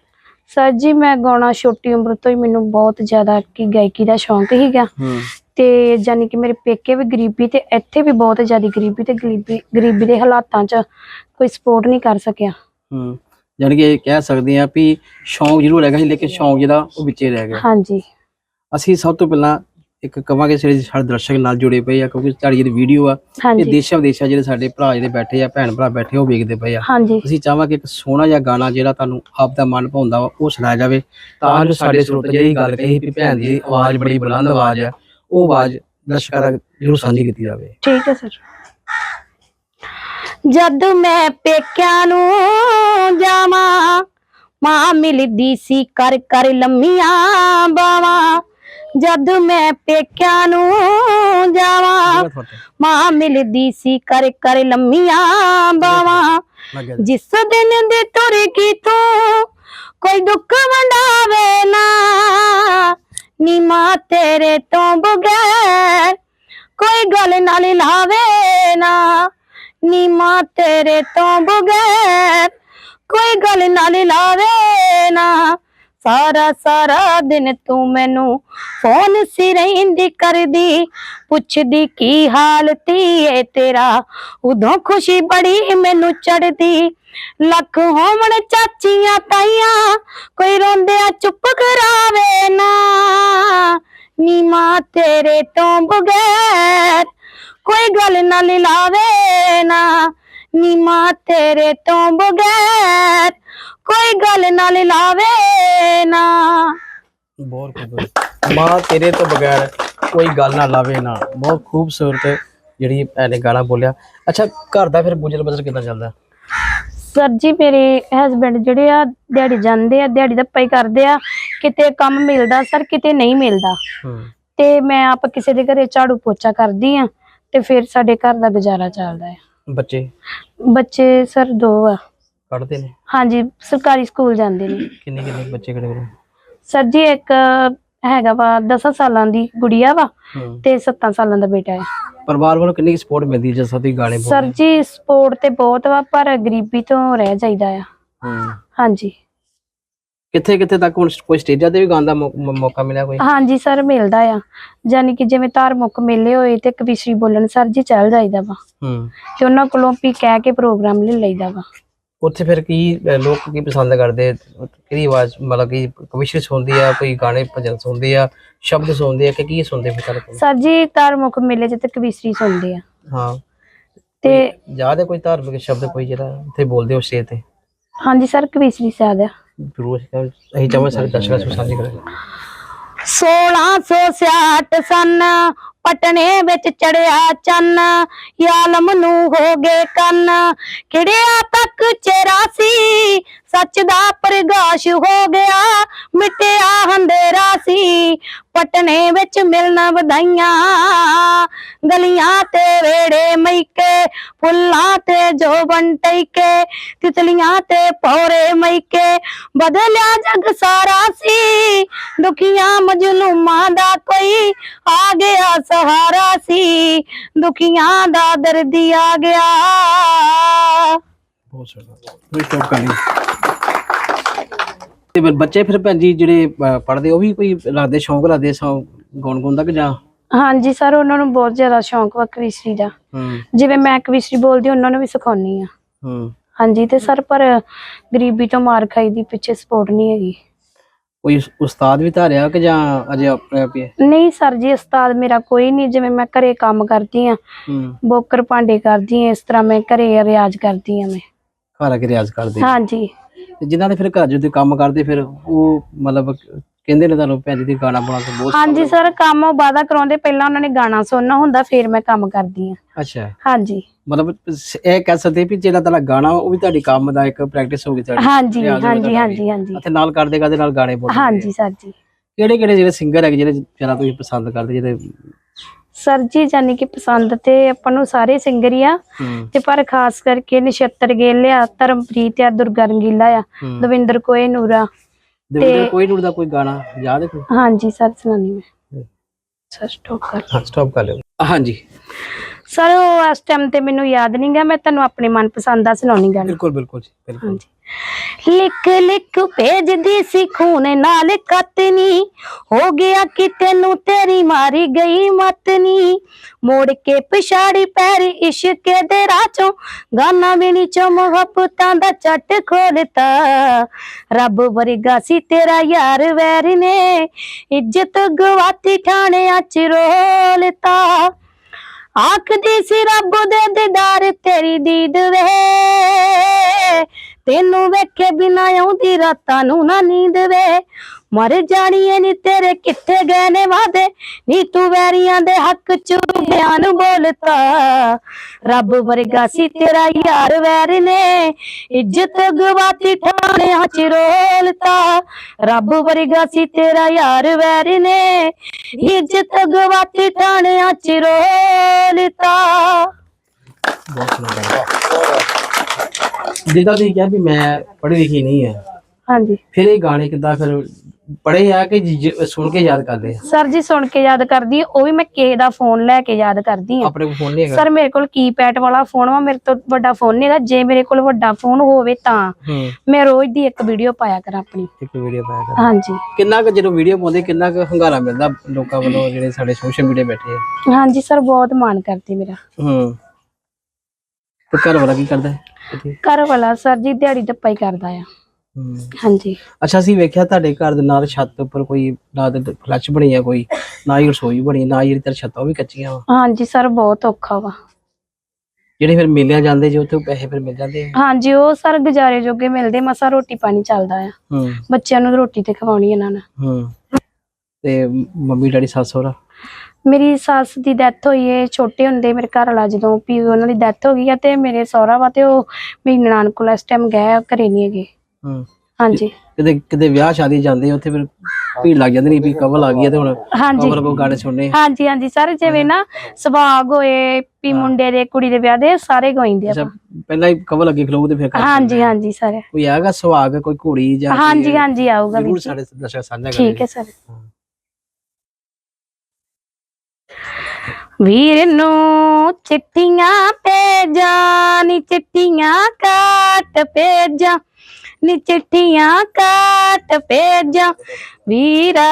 ਸਰ ਜੀ ਮੈਂ ਗਾਉਣਾ ਛੋਟੀ ਉਮਰ ਤੋਂ ਹੀ ਮੈਨੂੰ ਬਹੁਤ ਜ਼ਿਆਦਾ ਕੀ ਗਾਇਕੀ ਦਾ ਸ਼ੌਂਕ ਸੀਗਾ। ਹੂੰ। ਤੇ ਜਾਨੀ ਕਿ ਮੇਰੇ ਪੇਕੇ ਵੀ ਗਰੀਬੀ ਤੇ ਇੱਥੇ ਵੀ ਬਹੁਤ ਜ਼ਿਆਦਾ ਗਰੀਬੀ ਤੇ ਗਰੀਬੀ ਗਰੀਬੀ ਦੇ ਹਾਲਾਤਾਂ 'ਚ ਕੋਈ ਸਪੋਰਟ ਨਹੀਂ ਕਰ ਸਕਿਆ। ਹੂੰ ਜਾਣੀ ਕਿ ਇਹ ਕਹਿ ਸਕਦੇ ਆ ਵੀ ਸ਼ੌਂਕ ਜ਼ਰੂਰ ਹੈਗਾ ਸੀ ਲੇਕਿਨ ਸ਼ੌਂਕ ਜਿਹੜਾ ਉਹ ਵਿੱਚੇ ਰਹਿ ਗਿਆ। ਹਾਂਜੀ। ਅਸੀਂ ਸਭ ਤੋਂ ਪਹਿਲਾਂ ਇੱਕ ਕਵਾਂਗੇ ਜਿਹੜੇ ਸਾਡੇ ਦਰਸ਼ਕ ਨਾਲ ਜੁੜੇ ਪਏ ਆ ਕਿਉਂਕਿ ਸਾਡੀ ਜਿਹੜੀ ਵੀਡੀਓ ਆ ਇਹ ਹਾਂਜੀ। ਦੇਸ਼ਾਂ ਵਿਦੇਸ਼ਾਂ ਜਿਹੜੇ ਸਾਡੇ ਭਰਾ ਜਿਹੜੇ ਬੈਠੇ ਆ ਭੈਣ ਭਰਾ ਬੈਠੇ ਉਹ ਵੇਖਦੇ ਪਏ ਆ। ਹਾਂਜੀ। ਅਸੀਂ ਚਾਹਾਂਗੇ ਇੱਕ ਸੋਹਣਾ ਜਿਹਾ ਗਾਣਾ ਜਿਹੜਾ ਤੁਹਾਨੂੰ ਆਪ ਦਾ ਮਨ ਭਾਉਂਦਾ ਵਾ ਉਹ ਸੁਣਾਇਆ ਜਾਵੇ। ਤਾਂ ਜੋ ਸਾਡੇ ਸਰੋਤੇ ਜਿਹੜੀ ਗੱਲ ਕਹੀ ਵੀ ਭੈਣ ਦੀ ਆਵਾਜ਼ ਬੜੀ ਬੁਲੰਦ ਆਵਾਜ਼ ਆ। ਉਹ ਆਵਾਜ਼ ਦਰਸ਼ਕਾਂ ਤੱਕ ਜ਼ਰੂਰ ਸਾਂਝੀ ਕੀਤੀ ਜਾਵੇ। ਠੀਕ ਹੈ ਸਰ। ਜਦ ਮੈਂ ਪੇਕਿਆਂ ਨੂੰ ਜਾਵਾਂ ਮਾਂ ਮਿਲਦੀ ਸੀ ਕਰ ਕਰ ਲੰਮੀਆਂ ਬਾਵਾਂ। ਜਦ ਮੈਂ ਪੇਕਿਆਂ ਨੂੰ ਜਾਵਾਂ ਮਾਂ ਮਿਲਦੀ ਸੀ ਕਰ ਕਰ ਲੰਮੀਆਂ ਬਾਵਾਂ। ਜਿਸ ਦਿਨ ਦੇ ਤੁਰ ਗਈ ਤੂੰ ਕੋਈ ਦੁੱਖ ਵੰਡਾਵੇ ਨਾ। ਨੀ ਮਾਂ ਤੇਰੇ ਤੋਂ ਬਗੈਰ ਕੋਈ ਗੱਲ ਨਾਲ ਲਾਵੇ ਨਾ। ਨੀ ਮਾਂ ਤੇਰੇ ਤੋਂ ਬਗੈਰ ਕੋਈ ਗੱਲ ਨਾਲ ਲਾਵੇ ਨਾ। ਸਾਰਾ ਸਾਰਾ ਦਿਨ ਤੂੰ ਮੈਨੂੰ ਫੋਨ ਸੀ ਕਰਦੀ, ਪੁੱਛਦੀ ਕੀ ਹਾਲ ਧੀਏ ਤੇਰਾ। ਉਦੋਂ ਖੁਸ਼ੀ ਬੜੀ ਮੈਨੂੰ ਚੜਦੀ ਲੱਖ ਹੋਵਣ ਚਾਚੀਆਂ ਤਾਈਆਂ, ਕੋਈ ਰੋਂਦਿਆਂ ਚੁੱਪ ਕਰਾਵੇ ਨਾ। ਨੀ ਮਾਂ ਤੇਰੇ ਤੋਂ ਬਗੈਰ ਕੋਈ ਗੱਲ ਨਾ ਲਾਵੇ ਨਾ। ਨੀ ਮਾਂ ਤੇਰੇ ਤੋਂ ਬਗੈਰ ਕੋਈ ਗੱਲ ਨਾ ਲਾਵੇ ਨਾ। ਬਹੁਤ ਖੂਬਸੂਰਤ। ਮਾਂ ਤੇਰੇ ਤੋਂ ਬਗੈਰ ਕੋਈ ਗੱਲ ਨਾ ਲਾਵੇ ਨਾ। ਬਹੁਤ ਖੂਬਸੂਰਤ ਜਿਹੜੀ ਐਨੇ ਗਾਣਾ ਬੋਲਿਆ। ਅੱਛਾ, ਘਰ ਦਾ ਫਿਰ ਗੁਜ਼ਰ ਬਸਰ ਕਿੱਦਾਂ ਚੱਲਦਾ? ਸਰ ਜੀ ਮੇਰੇ ਹਸਬੰਡ ਜਿਹੜੇ ਆ ਦਿਹਾੜੀ ਜਾਂਦੇ ਆ ਦਿਹਾੜੀ ਦਾ ਪਈ ਕਰਦੇ ਆ ਕਿਤੇ ਕੰਮ ਮਿਲਦਾ ਸਰ ਕਿਤੇ ਨਹੀਂ ਮਿਲਦਾ। ਹੂੰ। ਤੇ ਮੈਂ ਆਪ ਕਿਸੇ ਦੇ ਘਰੇ ਝਾੜੂ ਪੋਚਾ ਕਰਦੀ ਆ ਤੇ ਫਿਰ ਸਾਡੇ ਘਰ ਦਾ ਗੁਜ਼ਾਰਾ ਚੱਲਦਾ ਹੈ ਬੱਚੇ? ਬੱਚੇ ਸਰ ਦੋ ਆ। ਪੜ੍ਹਦੇ ਨੇ? ਹਾਂਜੀ ਸਰਕਾਰੀ ਸਕੂਲ ਜਾਂਦੇ ਨੇ। ਕਿੰਨੇ ਕਿੰਨੇ ਬੱਚੇ ਕਿਹੜੇ ਕਿਹੜੇ ਸਰ ਜੀ ਇੱਕ ਹੈਗਾ ਵਾ 10 ਸਾਲਾਂ ਦੀ ਗੁੜੀਆ ਵਾ ਹੂੰ। ਤੇ 7 ਸਾਲਾਂ ਦਾ ਬੇਟਾ ਹੈ। ਪਰਿਵਾਰ ਵੱਲੋਂ ਕਿੰਨੀ ਸਪੋਰਟ ਮਿਲਦੀ ਹੈ ਜਦ ਤੁਸੀਂ ਗਾਣੇ ਸਰ ਬੋਲਦੇ ਜੀ ਸਪੋਰਟ ਤੇ ਬਹੁਤ ਵਾ ਪਰ ਗਰੀਬੀ ਤੋਂ ਰਹਿ ਜਾਈਦਾ ਆ। ਹੂੰ। ਹਾਂਜੀ। ਕਿੱਥੇ ਕਿੱਥੇ ਤੱਕ ਹੁਣ ਕੋਈ ਸਟੇਜਾਂ ਤੇ ਵੀ ਗਾਉਣ ਦਾ ਮੌ- ਮੌ- ਮੌਕਾ ਮਿਲਿਆ ਕੋਈ? ਹਾਂਜੀ ਸਰ ਮਿਲਦਾ ਆ। ਯਾਨੀ ਕਿ ਜਿਵੇਂ ਧਾਰਮਿਕ ਮੇਲੇ ਹੋਏ ਤੇ ਕਵਿਸ਼ਰੀ ਬੋਲਣ ਸਰ ਜੀ ਚੱਲ ਜਾਈਦਾ ਵਾ। ਹੂੰ। ਤੇ ਉਹਨਾਂ ਕੋਲੋਂ ਵੀ ਕਹਿ ਕੇ ਪ੍ਰੋਗਰਾਮ ਲੈ ਲਈਦਾ ਵਾ। ਉੱਥੇ ਫਿਰ ਕੀ ਲੋਕ ਕੀ ਪਸੰਦ ਕਰਦੇ? ਕਿਹਦੀ ਆਵਾਜ਼ ਮਤਲਬ ਕਿ ਕਵਿਸ਼ਰੀ ਸੁਣਦੀ ਆ ਕੋਈ ਗਾਣੇ ਭਜਨ ਸੁਣਦੇ ਆ ਸ਼ਬਦ ਸੁਣਦੇ ਆ ਕਿ ਕੀ ਸੁਣਦੇ ਫਿਰ ਤੁਹਾਡੇ ਕੋਲ? ਸਰ ਜੀ ਧਾਰਮਿਕ ਮੇਲੇ 'ਚ ਤੇ ਕਵਿਸ਼ਰੀ ਸੁਣਦੇ ਆ। ਹਾਂ। ਤੇ ਯਾਦ ਹੈ ਕੋਈ ਧਾਰਮਿਕ ਸ਼ਬਦ ਕੋਈ ਜਿਹੜਾ ਉੱਥੇ ਬੋਲਦੇ ਹੋ ਸਟੇਜ ਤੇ? ਹਾਂਜੀ ਸਰ ਕਵਿਸ਼ਰੀ ਸਾਦ ਆ। ਜ਼ਰੂਰ ਅਸੀਂ ਅਸੀਂ ਚਾਹਾਂਗੇ ਸਾਰੇ ਦਰਸ਼ਕਾਂ ਨੂੰ ਸਾਂਝੀ ਕਰੇ। 1666 ਸਨ ਪਟਨੇ ਵਿੱਚ ਚੜਿਆ ਚੰਨ ਯਾਲਮ ਨੂੰ ਹੋ ਗਏ ਕੰਨ ਕਿੜਿਆ ਤੱਕ ਚੇਰਾ ਸੀ ਸੱਚ ਦਾ ਪ੍ਰਗਾਸ਼ ਹੋ ਗਿਆ, ਮਿਟਿਆ ਹੰਦੇਰਾ ਸੀ। ਪਟਨੇ ਵਿੱਚ ਮਿਲਣ ਵਧਾਈਆਂ, ਗਲੀਆਂ ਤੇ ਵੇੜੇ ਮਈਕੇ ਫੁੱਲਾਂ ਤੇ ਜੋ ਬੰਟਈਕੇ ਤਿਤਲੀਆਂ ਤੇ ਪੌਰੇ ਮਈਕੇ ਬਦਲਿਆ ਜਗ ਸਾਰਾ ਸੀ, ਦੁਖੀਆਂ ਮਜਲੂਮਾਂ ਦਾ ਕੋਈ ਆ ਗਿਆ ਸਹਾਰਾ ਸੀ। ਦੁਖੀਆਂ ਦਾ ਦਰਦੀ ਆ ਗਿਆ। ਬਹੁਤ ਸੋਹਣਾ ਕੋਈ ਸਟਾਪ ਕਰ ਤੇ ਫਿਰ ਬੱਚੇ ਫਿਰ ਭੈਣ ਜੀ ਜਿਹੜੇ ਅ, ਪੜ੍ਹਦੇ ਉਹ ਵੀ ਕੋਈ ਰੱਖਦੇ ਸ਼ੌਂਕ ਰੱਖਦੇ ਸੌ ਗਾਉਣ ਗਾਉਣ ਦਾ ਕਿ ਜਾਂ? ਹਾਂਜੀ ਸਰ ਉਹਨਾਂ ਨੂੰ ਬਹੁਤ ਜ਼ਿਆਦਾ ਸ਼ੌਂਕ ਵਾ ਕਵਿਸ਼ਰੀ ਦਾ। ਹੂੰ। ਜਿਵੇਂ ਮੈਂ ਕਵਿਸ਼ਰੀ ਬੋਲਦੀ ਉਹਨਾਂ ਨੂੰ ਵੀ ਸਿਖਾਉਣੀ ਆ ਹੂੰ। ਹਾਂਜੀ ਤੇ ਸਰ ਪਰ ਗਰੀਬੀ ਤੋਂ ਮਾਰ ਖਾਈ ਦੀ ਪਿੱਛੇ ਸਪੋਰਟ ਨਹੀਂ ਹੈਗੀ। ਕੋਈ ਉਸ- ਉਸਤਾਦ ਵੀ ਧਾਰਿਆ ਕਿ ਜਾਂ ਅਜੇ ਆਪਣੇ ਆਪ ਹੀ ਹੈ? ਨਹੀਂ ਸਰ ਜੀ ਉਸਤਾਦ ਮੇਰਾ ਕੋਈ ਨਹੀਂ ਜਿਵੇਂ ਮੈਂ ਘਰੇ ਕੰਮ ਕਰਦੀ ਆ ਹੂੰ। ਬੋਕਰ ਭਾਂਡੇ ਕਰਦੀ ਆ ਇਸ ਤਰ੍ਹਾਂ ਮੈਂ ਘਰੇ ਰਿਆਜ਼ ਕਰਦੀ ਆ ਮੈਂ। ਘਰ ਆ ਕੇ ਰਿਆਜ਼ ਕਰਦੇ ਹਾਂਜੀ। ਤੇ ਜਿਨ੍ਹਾਂ ਦੇ ਫਿਰ ਘਰ ਜਦੋਂ ਕੰਮ ਕਰਦੇ ਫਿਰ ਉਹ ਮਤਲਬ ਕਹਿੰਦੇ ਨੇ ਤੁਹਾਨੂੰ ਭੈਣ ਜੀ ਦੀ ਗਾਣਾ ਬਣਾ ਕੇ ਬਹੁਤ ਹਾਂਜੀ ਸਰ ਕੰਮ ਉਹ ਵਾਦਾ ਕਰਾਉਂਦੇ ਪਹਿਲਾਂ ਉਹਨਾਂ ਨੇ ਗਾਣਾ ਸੁਣਨਾ ਹੁੰਦਾ ਫਿਰ ਮੈਂ ਕੰਮ ਕਰਦੀ ਆ ਅੱਛਾ। ਹਾਂਜੀ। ਮਤਲਬ ਇਹ ਕਹਿ ਸਕਦੇ ਵੀ ਜਿਹੜਾ ਤੁਹਾਡਾ ਗਾਣਾ ਉਹ ਵੀ ਤੁਹਾਡੀ ਕੰਮ ਦਾ ਇੱਕ ਪ੍ਰੈਕਟਿਸ ਹੋ ਗਈ ਤੁਹਾਡੀ। ਹਾਂਜੀ ਹਾਂਜੀ ਹਾਂਜੀ ਹਾਂਜੀ। ਅਤੇ ਨਾਲ ਕਰਦੇ ਕਰਦੇ ਨਾਲ ਗਾਣੇ ਬੋਲਦੇ ਹਾਂਜੀ ਸਰ ਜੀ। ਕਿਹੜੇ ਕਿਹੜੇ ਜਿਹੜੇ ਸਿੰਗਰ ਹੈਗੇ ਜਿਹੜੇ ਜ਼ਿਆਦਾ ਤੁਸੀਂ ਪਸੰਦ ਕਰਦੇ ਜਿਹੜੇ ਸਰ ਜੀ ਜਾਨੀ ਕਿ ਪਸੰਦ ਤੇ ਆਪਾਂ ਨੂੰ ਸਾਰੇ ਸਿੰਗਰ ਹੀ ਆ। ਤੇ ਪਰ ਖਾਸ ਕਰਕੇ ਨਛੱਤਰ ਗੇਲਿਆ ਧਰਮਪ੍ਰੀਤ ਆ ਦੁਰਗਾ ਰੰਗੀਲਾ ਆ ਦਵਿੰਦਰ ਕੋਏ ਨੂਰਾ ਦੇਵਿੰਦਰ ਕੋਈ ਨੂਰ ਦਾ ਕੋਈ ਗਾਣਾ ਯਾਦ ਹੈ ਕੋਈ? ਹਾਂਜੀ ਸਰ ਸੁਣਾਨੀ ਮੈਂ। ਸਰ ਸਟਾਪ ਕਰ। ਹਾਂ ਸਟਾਪ ਕਰ ਲਿਓ। ਹਾਂਜੀ। ਸਰ ਉਹ ਇਸ ਟਾਈਮ ਤੇ ਮੈਨੂੰ ਯਾਦ ਨਹੀਂ ਗਾ ਮੈਂ ਤੁਹਾਨੂੰ ਆਪਣੇ ਮਨਪਸੰਦ ਦਾ ਸੁਣਾਉਣੀ ਗਾਣਾ ਬਿਲਕੁਲ ਬਿਲकुल ਜੀ ਬਿਲਕੁਲ। ਹਾਂਜੀ। ਲਿਖ ਲਿਖ ਭੇਜਦੀ ਸੀ ਖੂਨ ਨਾਲ ਕਤਨੀ। ਹੋ ਗਿਆ ਕਿ ਤੈਨੂੰ ਤੇਰੀ ਮਾਰੀ ਗਈ ਮਤਨੀ। ਮੋੜ ਕੇ ਪਿਛਾੜੀ ਪੈਰ ਇਸ਼ਕ ਦੇ ਰਾਚੋਂ ਗਾਨਾ ਵੀ ਨੀ ਮੁਹੱਬਤਾਂ ਦਾ ਚੱਟ ਖੋਲਤਾ ਰੱਬ ਵਰਗਾ ਸੀ ਤੇਰਾ ਯਾਰ ਵੈਰ ਨੇ। ਇੱਜ਼ਤ ਗਵਾਤੀ ਠਾਣਿਆਂ ਚ ਰੋਲਤਾ। ਆਖਦੀ ਸੀ, ਰੱਬ ਦੇ ਦੀਦਾਰ ਤੇਰੀ ਦੀਦ ਵੇ। ਤੈਨੂੰ ਵੇਖੇ ਬਿਨਾ ਆਉਂਦੀ ਰਾਤਾਂ ਨੂੰ ਨਾ ਨੀਂਦ ਵੇ। ਮਰ ਜਾਣੀਏ ਨੀ ਤੇਰੇ ਕਿੱਥੇ ਗਏ ਨੇ ਵਾਦੇ। ਨੀ ਤੂੰ ਵੈਰੀਆਂ ਦੇ ਹੱਕ ਚ ਬਿਆਨ ਬੋਲਤਾ। ਰੱਬ ਵਰਗਾ ਸੀ ਤੇਰਾ ਯਾਰ ਵੈਰ ਨੇ। ਇੱਜ਼ਤ ਗਵਾਤੀ ਠਾਣਿਆਂ ਚ ਰੋਲਤਾ। ਰੱਬ ਵਰਗਾ ਸੀ ਤੇਰਾ ਯਾਰ ਵੈਰ ਨੇ। ਇੱਜ਼ਤ ਗਵਾਤੀ ਠਾਣਿਆਂ ਚ ਰੋਲਤਾ। ਬਹੁਤ ਜਿੱਦਾਂ ਤੁਸੀਂ ਕਿਹਾ ਵੀ ਮੈਂ ਪੜ੍ਹੀ ਲਿਖੀ ਨਹੀਂ ਹੈ ਹਾਂਜੀ। ਫਿਰ ਇਹ ਗਾਣੇ ਕਿੱਦਾਂ ਫਿਰ ਪੜ੍ਹੇ ਆ ਕਿ ਜ- ਸੁਣ ਕੇ ਯਾਦ ਕਰਦੇ ਆ? ਸਰ ਜੀ ਸੁਣ ਕੇ ਯਾਦ ਕਰਦੀ ਹਾਂ, ਉਹ ਵੀ ਮੈਂ ਕਿਸੇ ਦਾ ਫੋਨ ਲੈ ਕੇ ਯਾਦ ਕਰਦੀ ਹਾਂ ਆਪਣੇ ਕੋਲ ਫੋਨ ਨਹੀਂ ਹੈਗਾ? ਸਰ ਮੇਰੇ ਕੋਲ ਕੀਪੈਡ ਵਾਲਾ ਫੋਨ ਵਾ ਮੇਰੇ ਤੋਂ ਵੱਡਾ ਫੋਨ ਨਹੀਂ ਹੈਗਾ। ਜੇ ਮੇਰੇ ਕੋਲ ਵੱਡਾ ਫੋਨ ਹੋਵੇ ਤਾਂ ਹੂੰ। ਮੈਂ ਰੋਜ਼ ਦੀ ਇੱਕ ਵੀਡੀਓ ਪਾਇਆ ਕਰਾਂ ਆਪਣੀ। ਇੱਕ ਵੀਡੀਓ ਪਾਇਆ ਕਰ। ਹਾਂਜੀ। ਕਿੰਨਾ ਕੁ ਜਦੋਂ ਵੀਡੀਓ ਪਾਉਂਦੇ ਕਿੰਨਾ ਕੁ ਹੰਗਾਰਾ ਮਿਲਦਾ ਲੋਕਾਂ ਵੱਲੋਂ ਜਿਹੜੇ ਸਾਡੇ ਸੋਸ਼ਲ ਮੀਡੀਆ ਬੈਠੇ ਆ? ਹਾਂਜੀ ਸਰ ਬਹੁਤ ਮਾਣ ਕਰਦੀ ਮੇਰਾ। ਹੂੰ। ਤੇ ਘਰ ਵਾਲਾ ਕੀ ਕਰਦਾ ਹੈ? ਘਰ ਵਾਲਾ ਸਰ ਜੀ ਦਿਹਾੜੀ ਦੱਪਾ ਹੀ ਕਰਦਾ ਆ। ਹਾਂਜੀ। ਅੱਛਾ ਅਸੀਂ ਵੇਖਿਆ ਤੁਹਾਡੇ ਘਰ ਦੇ ਨਾਲ ਛੱਤ ਉੱਪਰ ਕੋਈ ਨਾ ਤੇ ਫਲੱਸ਼ ਬਣੀ ਆ ਕੋਈ ਨਾ ਹੀ ਰਸੋਈ ਬਣੀ ਨਾ ਹੀ ਤੇਰੀ ਛੱਤਾਂ ਉਹ ਵੀ ਕੱਚੀਆਂ ਵਾ? ਹਾਂਜੀ ਸਰ ਬਹੁਤ ਔਖਾ ਵਾ। ਜਿਹੜੇ ਫਿਰ ਮੇਲਿਆਂ ਜਾਂਦੇ ਜੇ ਉੱਥੇ ਪੈਸੇ ਫਿਰ ਮਿਲ ਜਾਂਦੇ ਆ? ਹਾਂਜੀ ਉਹ ਸਰ ਗੁਜ਼ਾਰੇ ਜੋਗੇ ਮਿਲਦੇ ਮਸਾ ਰੋਟੀ ਪਾਣੀ ਚੱਲਦਾ ਆ। ਬੱਚਿਆਂ ਨੂੰ ਰੋਟੀ ਤੇ ਖਵਾਉਣੀ ਇਹਨਾਂ ਨੇ। ਹੂੰ। ਤੇ ਮੰਮੀ ਡੈਡੀ ਸੱਸ ਸਹੁਰਾ? ਮੇਰੀ ਸੱਸ ਦੀ ਡੈਥ ਹੋਈ ਏ ਛੋਟੇ ਹੁੰਦੇ ਮੇਰੇ ਘਰ ਵਾਲਾ ਜਦੋਂ ਵੀ ਉਹਨਾਂ ਦੀ ਡੈਥ ਹੋ ਗਈ ਆ ਤੇ ਮੇਰੇ ਸਹੁਰਾ ਵਾ ਤੇ ਉਹ ਮੇਰੀ ਨਨਾਣ ਕੋਲ ਇਸ ਟਾਈਮ ਗਏ ਆ, ਘਰੇ ਨਹੀਂ ਹੈਗੇ। ਹੂੰ। ਹਾਂਜੀ। ਕਿਤੇ ਕਿਤੇ ਵਿਆਹ ਸ਼ਾਦੀ ਜਾਂਦੇ ਆ, ਉੱਥੇ ਫਿਰ ਭੀੜ ਲੱਗ ਜਾਂਦੀ ਨਹੀਂ ਵੀ ਕਵਲ ਆ ਗਈ ਤੇ ਹੁਣ ਹਾਂਜੀ। ਕਵਲ ਕੋ ਗਾਣੇ ਸੁਣਨੇ ਹਾਂਜੀ ਹਾਂਜੀ। ਸਰ ਜਿਵੇਂ ਨਾ ਸੁਭਾਗ ਹੋਏ ਵੀ ਮੁੰਡੇ ਦੇ ਕੁੜੀ ਦੇ ਵਿਆਹ ਦੇ ਸਾਰੇ ਅੱਛਾ ਆ ਪਹਿਲਾਂ ਹੀ ਕਵਲ ਅੱਗੇ ਖਲੋਗ ਤੇ ਫਿਰ ਕਰ ਹਾਂਜੀ ਹਾਂਜੀ ਸਰ। ਕੋਈ ਹੈਗਾ ਸੁਹਾਗ ਕੋਈ ਘੋੜੀ ਜਾਂ ਕੋਈ- ਹਾਂਜੀ ਹਾਂਜੀ ਆਊਗਾ ਜ਼ਰੂਰ ਵੀਰ ਜੀ। ਸਾਡੇ ਸਾਂਝਾ ਠੀਕ ਹੈ ਸਰ। ਵੀਰ ਨੂੰ ਚਿੱਠੀਆਂ ਭੇਜਾਂ, ਨੀ ਚਿੱਠੀਆਂ ਕਾਟ ਭੇਜਾਂ, ਨੀ ਚਿੱਠੀਆਂ ਕਾਟ ਭੇਜਾਂ। ਵੀਰਾ,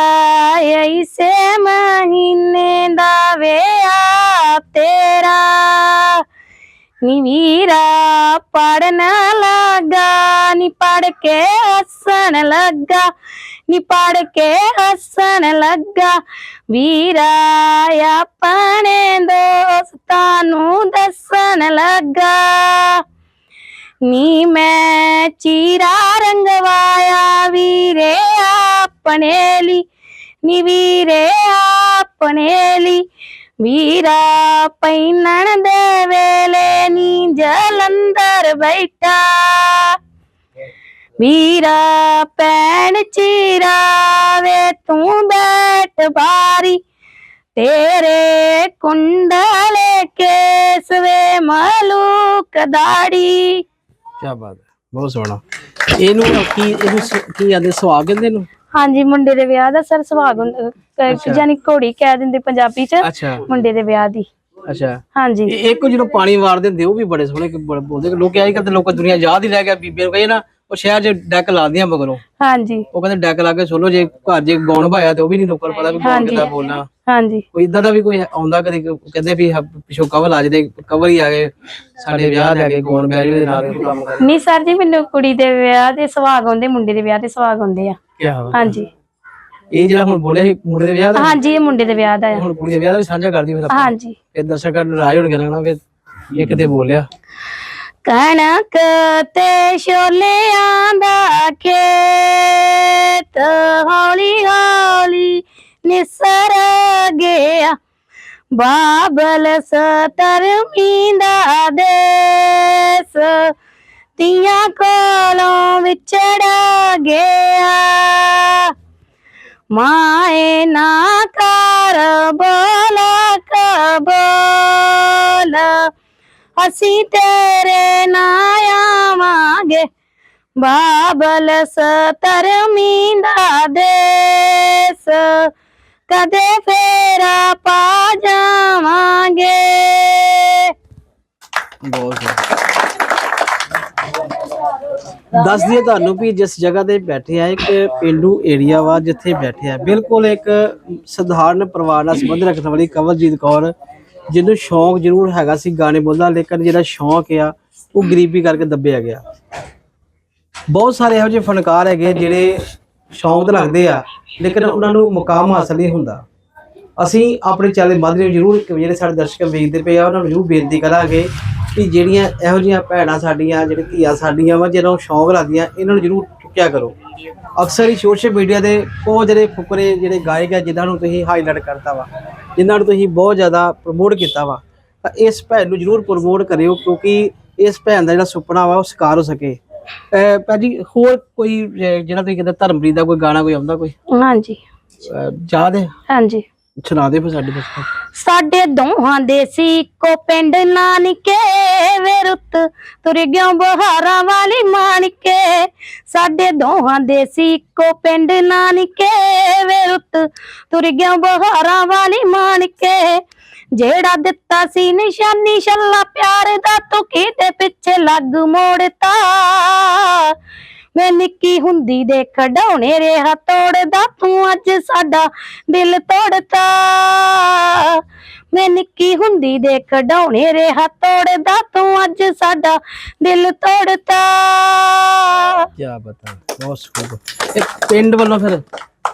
ਐਸੇ ਮਹੀਨੇ ਦਾ ਵਿਆਹ ਤੇਰਾ। ਨੀ ਵੀਰਾ ਪੜਨ ਲੱਗਾ, ਨੀ ਪੜ ਕੇ ਹੱਸਣ ਲੱਗਾ, ਨੀ ਪੜ ਕੇ ਹੱਸਣ ਲੱਗਾ। ਵੀਰਾ, ਆਪਣੇ ਦੋਸਤਾਂ ਨੂੰ ਦੱਸਣ ਲੱਗਾ, ਨੀ ਮੈਂ ਚੀਰਾ ਰੰਗਵਾਇਆ ਵੀਰੇ ਆਪਣੇ ਲਈ, ਨੀ ਵੀਰੇ ਆਪਣੇ ਲਈ। ਵੀਰਾ ਪੈਨਣ ਦੇ ਵੇਲੇ ਨੀ ਜਲੰਧਰ ਬੈਠਾ। ਵੀਰਾ ਪੈਣ ਚੀਰਾਵੇ ਤੂੰ ਬੈਠ ਬਾਰੀ। ਤੇਰੇ ਕੁੰਡਲੇ ਕੇਸ ਵੇ ਮਲੂਕ ਦਾੜੀ। ਕੀ ਬਾਤ ਹੈ ਬਹੁਤ ਸੋਹਣਾ। ਇਹਨੂੰ ਕੀ ਇਹਨੂੰ ਕੀ ਆਂਦੇ ਸੁਹਾਗ ਕਹਿੰਦੇ ਇਹਨੂੰ? ਹਾਂਜੀ ਮੁੰਡੇ ਦੇ ਵਿਆਹ ਦਾ ਸਰ ਸੁਹਾਗ ਹੁੰਦਾ- ਕ- ਜਾਨੀ ਘੋੜੀ ਕਹਿ ਦਿੰਦੇ ਪੰਜਾਬੀ ਚ ਅੱਛਾ। ਮੁੰਡੇ ਦੇ ਵਿਆਹ ਦੀ। ਅੱਛਾ। ਹਾਂਜੀ। ਇਹ ਇੱਕ ਜਦੋਂ ਪਾਣੀ ਵਾਰ ਦਿੰਦੇ ਉਹ ਵੀ ਬੜੇ ਸੋਹਣੇ ਕ- ਬੋਲਦੇ। ਲੋਕ ਆਈ ਕਰਦੇ ਲੋਕਾਂ ਦੁਨੀਆ ਯਾਦ ਹੀ ਲੈ ਗਿਆ ਬੀਬੀ ਨੂੰ ਕਹੇ ਨਾ ਉਹ ਸ਼ਹਿਰ 'ਚ ਡੈਕ ਲਾਉਂਦੀਆਂ ਮਗਰੋਂ। ਹਾਂਜੀ। ਉਹ ਕਹਿੰਦੇ ਡੈਕ ਲਾ ਕੇ ਸੋਲੋ ਜੇ ਘਰ ਜੇ ਗਾਉਣ ਭਾਇਆ ਤੇ ਉਹ ਵੀ ਨਹੀਂ ਲੋਕਾਂ ਨੂੰ ਪਤਾ ਵੀ ਕੌਣ ਕਿੱਦਾਂ ਬੋਲਣਾ। ਹਾਂਜੀ। ਕੋਈ ਇਦਾਂ ਦਾ ਵੀ ਕੋਈ ਆਉਂਦਾ ਕਦੇ ਕਹਿੰਦੇ ਵੀ ਹ- ਪਿੱਛੋਂ ਕਵਲ ਆ ਜਦੇ ਕਵਲ ਹੀ ਆ ਗਏ ਸਾਡੇ ਵਿਆਹ ਦੇ ਕੇ ਗਾਉਣ ਬੈਰੀ ਦੇ ਨਾਲ। ਕੋਈ ਕੰਮ ਕਰ ਨਹੀਂ ਸਰ ਜੀ ਮੈਨੂੰ ਕੁੜੀ ਦੇ ਵਿਆਹ ਦੇ ਸੁਹਾਗ ਹੁੰਦੇ ਮੁੰਡੇ ਦੇ ਵਿਆਹ ਦੇ ਸੁਹਾਗ ਹੁੰਦੇ ਆ। ਕੀ ਹਾਂਜੀ। ਇਹ ਜਿਹੜਾ ਹੁਣ ਬੋਲਿਆ ਸੀ ਮੁੰਡੇ ਦੇ ਵਿਆਹ ਦਾ? ਹਾਂਜੀ ਇਹ ਮੁੰਡੇ ਦੇ ਵਿਆਹ ਦਾ ਆ। ਹੁਣ ਕੁੜੀ ਦੇ ਵਿਆਹ ਦਾ ਵੀ ਸਾਂਝਾ ਕਰਦੀ ਫਿਰ ਆਪਾਂ। ਹਾਂਜੀ। ਇਹ ਦਰਸ਼ਕਾਂ ਨੂੰ ਰਾਜ ਹੋਣ ਕਰਾਂਗਾ ਫਿਰ ਇਹ ਕਿਤੇ ਬੋਲਿਆ। ਕਣਕ ਤੇ ਛੋਲਿਆਂ ਦਾ ਖੇਤ ਹੌਲੀ ਹੌਲੀ ਨਿਸਰ ਗਿਆ। ਬਾਬਲ ਸਤਰਮੀ ਦਾ ਦੇਸ ਤੀਆਂ ਕੋਲੋਂ ਵਿਛੜ ਗਿਆ। ਮਾਏ ਨਾ ਕਰ ਬੋਲ ਕਬੋਲ ਅਸੀਂ ਤੇਰੇ ਨਾ ਆਵਾਂਗੇ ਬਾਬਲ ਸਤਰਮੀ ਦਾ ਦੇਸ ਕਦੇ ਫੇਰਾ ਪਾ ਜਾਵਾਂਗੇ ਬਹੁਤ ਦੱਸ ਦਈਏ ਤੁਹਾਨੂੰ ਵੀ ਜਿਸ ਜਗ੍ਹਾ ਤੇ ਬੈਠੇ ਆ, ਇੱਕ ਪਿੰਡੂ ਏਰੀਆ ਵਾ ਜਿੱਥੇ ਬੈਠੇ ਆ। ਬਿਲਕੁਲ ਇੱਕ ਸਧਾਰਨ ਪਰਿਵਾਰ ਨਾਲ ਸੰਬੰਧ ਰੱਖਣ ਵਾਲੀ ਕਵਲਜੀਤ ਕੌਰ, ਜਿਹਨੂੰ ਸ਼ੌਂਕ ਜ਼ਰੂਰ ਹੈਗਾ ਸੀ ਗਾਣੇ ਬੋਲਦਾ ਲੇਕਿਨ ਜਿਹੜਾ ਸ਼ੌਂਕ ਆ, ਉਹ ਗਰੀਬੀ ਕਰਕੇ ਦੱਬਿਆ ਗਿਆ। ਬਹੁਤ ਸਾਰੇ ਇਹੋ ਜਿਹੇ ਫਨਕਾਰ ਹੈਗੇ ਜਿਹੜੇ ਸ਼ੌਂਕ ਤਾਂ ਲੱਗਦੇ ਆ, ਲੇਕਿਨ ਉਹਨਾਂ ਨੂੰ ਮੁਕਾਮ ਹਾਸਲ ਨਹੀਂ ਹੁੰਦਾ। ਅਸੀਂ ਆਪਣੇ ਚੈਨਲ ਮਾਧਿਅਮ ਜ਼ਰੂਰ ਜਿਹੜੇ ਸਾਡੇ ਦਰਸ਼ਕ ਵੇਖਦੇ ਪਏ ਆ, ਉਹਨਾਂ ਨੂੰ ਜ਼ਰੂਰ ਬੇਨਤੀ ਕਰਾਂਗੇ ਕਿ ਜਿਹੜੀਆਂ ਇਹੋ ਜਿਹੀਆਂ ਭੈਣਾਂ ਸਾਡੀਆਂ ਜਿਹੜੇ ਧੀਆਂ ਸਾਡੀਆਂ ਵਾ ਜਿਹਨਾਂ ਨੂੰ ਸ਼ੌਂਕ ਲੱਗਦੀਆਂ ਇਹਨਾਂ ਨੂੰ ਜ਼ਰੂਰ ਚੁੱਕਿਆ ਕਰੋ। ਅਕਸਰ ਹੀ ਸੋਸ਼ਲ ਮੀਡੀਆ ਦੇ ਬਹੁਤ ਜਿਹੜੇ ਫੁਕਰੇ ਜਿਹੜੇ ਗਾਇਕ ਆ ਜਿਨ੍ਹਾਂ ਨੂੰ ਤੁਸੀਂ ਹਾਈਲਾਈਟ ਕਰਤਾ ਵਾ ਜਿਨ੍ਹਾਂ ਨੂੰ ਤੁਸੀਂ ਬਹੁਤ ਜ਼ਿਆਦਾ ਪ੍ਰਮੋਟ ਕੀਤਾ ਵਾ ਤਾਂ ਇਸ ਭੈਣ ਨੂੰ ਜ਼ਰੂਰ ਪ੍ਰਮੋਟ ਕਰਿਓ ਕਿਉਂਕਿ ਇਸ ਭੈਣ ਦਾ ਜਿਹੜਾ ਸੁਪਨਾ ਵਾ ਉਹ ਸਾਕਾਰ ਹੋ ਸਕੇ। ਭਾਜੀ ਹੋਰ ਕੋਈ ਜਿਹੜਾ ਤੁਸੀਂ ਕਹਿੰਦੇ ਧਰਮਪ੍ਰੀਤ ਦਾ ਕੋਈ ਗਾਣਾ ਕੋਈ ਆਉਂਦਾ ਕੋਈ? ਹਾਂਜੀ। ਯਾਦ ਹੈ? ਹਾਂਜੀ। ਸੁਣਾ ਦੇ ਫਿਰ ਸਾਡੇ ਬੱਚੇ ਸਾਡੇ ਦੋਹਾਂ ਦੇ ਸੀ ਇੱਕੋ ਪਿੰਡ ਨਾਨਕੇ, ਵੇ ਰੁੱਤ ਤੁਰ ਗਿਓ ਬਹਾਰਾਂ ਵਾਲੀ ਮਾਨਕੇ। ਸਾਡੇ ਦੋਹਾਂ ਦੇ ਸੀ ਇੱਕੋ ਪਿੰਡ ਨਾਨਕੇ, ਵੇ ਰੁੱਤ ਤੁਰ ਗਿਓ ਬਹਾਰਾਂ ਵਾਲੀ ਮਾਣਕੇ ਜਿਹੜਾ ਦਿੱਤਾ ਸੀ ਨਿਸ਼ਾਨੀ ਛੱਲਾ ਪਿਆਰ ਦਾ, ਤੂੰ ਕਿਤੇ ਪਿੱਛੇ ਲੱਗ ਮੋੜਤਾ? ਮੈਂ ਨਿੱਕੀ ਹੁੰਦੀ ਦੇ ਖਡਾਉਣੇ ਰਿਹਾ ਤੋੜਦਾ ਤੂੰ ਅੱਜ ਸਾਡਾ ਦਿਲ ਤੋੜਤਾ। ਮੈਂ ਨਿੱਕੀ ਹੁੰਦੀ ਦੇ ਖਡਾਉਣੇ ਰਿਹਾ ਤੋੜਦਾ ਤੂੰ ਅੱਜ ਸਾਡਾ ਦਿਲ ਤੋੜਤਾ। ਕੀ ਬਤਾ ਬਹੁਤ ਸਕੂਲ ਇਹ ਪਿੰਡ ਵੱਲੋਂ ਫਿਰ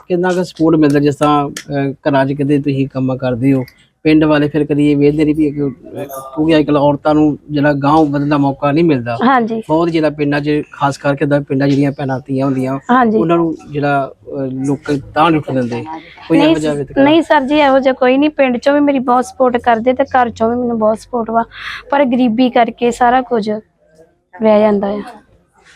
ਕਿੰਨਾ ਕੁ ਸਪੋਰਟ ਮਿਲਦਾ ਜਿਸ ਤਰ੍ਹਾਂ ਅਹ, ਘਰਾਂ 'ਚ ਕਿਤੇ ਤੁਸੀਂ ਕੰਮ ਕਰਦੇ ਹੋ ਪਿੰਡ ਵਾਲੇ ਫਿਰ ਕਦੀ ਇਹ ਵੇਖਦੇ ਨਹੀਂ ਵੀ ਕਿਉਂਕਿ ਅੱਜ ਕੱਲ੍ਹ ਔਰਤਾਂ ਨੂੰ ਜਿਹੜਾ ਗਾਂਵ ਵਧਣ ਦਾ ਮੌਕਾ ਨਹੀਂ ਮਿਲਦਾ। ਹਾਂਜੀ। ਬਹੁਤ ਜਿਹੜਾ ਪਿੰਡਾਂ 'ਚ ਖਾਸ ਕਰਕੇ ਦਾ ਪਿੰਡਾਂ ਜਿਹੜੀਆਂ ਭੈਣਾਂ ਧੀਆਂ ਹੁੰਦੀਆਂ ਹਾਂਜੀ। ਉਹਨਾਂ ਨੂੰ ਜਿਹੜਾ ਅਹ, ਲੋਕ ਤਾਂ ਨਹੀਂ ਉੱਠ ਦਿੰਦੇ। ਕੋਈ ਇਹੋ ਜਿਹਾ ਨਹੀਂ ਵਿਤਕਰਾ? ਨਹੀਂ ਸਰ ਜੀ ਇਹੋ ਜਿਹਾ ਕੋਈ ਨਹੀਂ। ਪਿੰਡ ਚੋਂ ਵੀ ਮੇਰੀ ਬਹੁਤ ਸਪੋਰਟ ਕਰਦੇ ਤੇ ਘਰ ਚੋਂ ਵੀ ਮੈਨੂੰ ਬਹੁਤ ਸਪੋਰਟ ਵਾ। ਪਰ ਗਰੀਬੀ ਕਰਕੇ ਸਾਰਾ ਕੁਝ ਰਹਿ ਜਾਂਦਾ ਆ।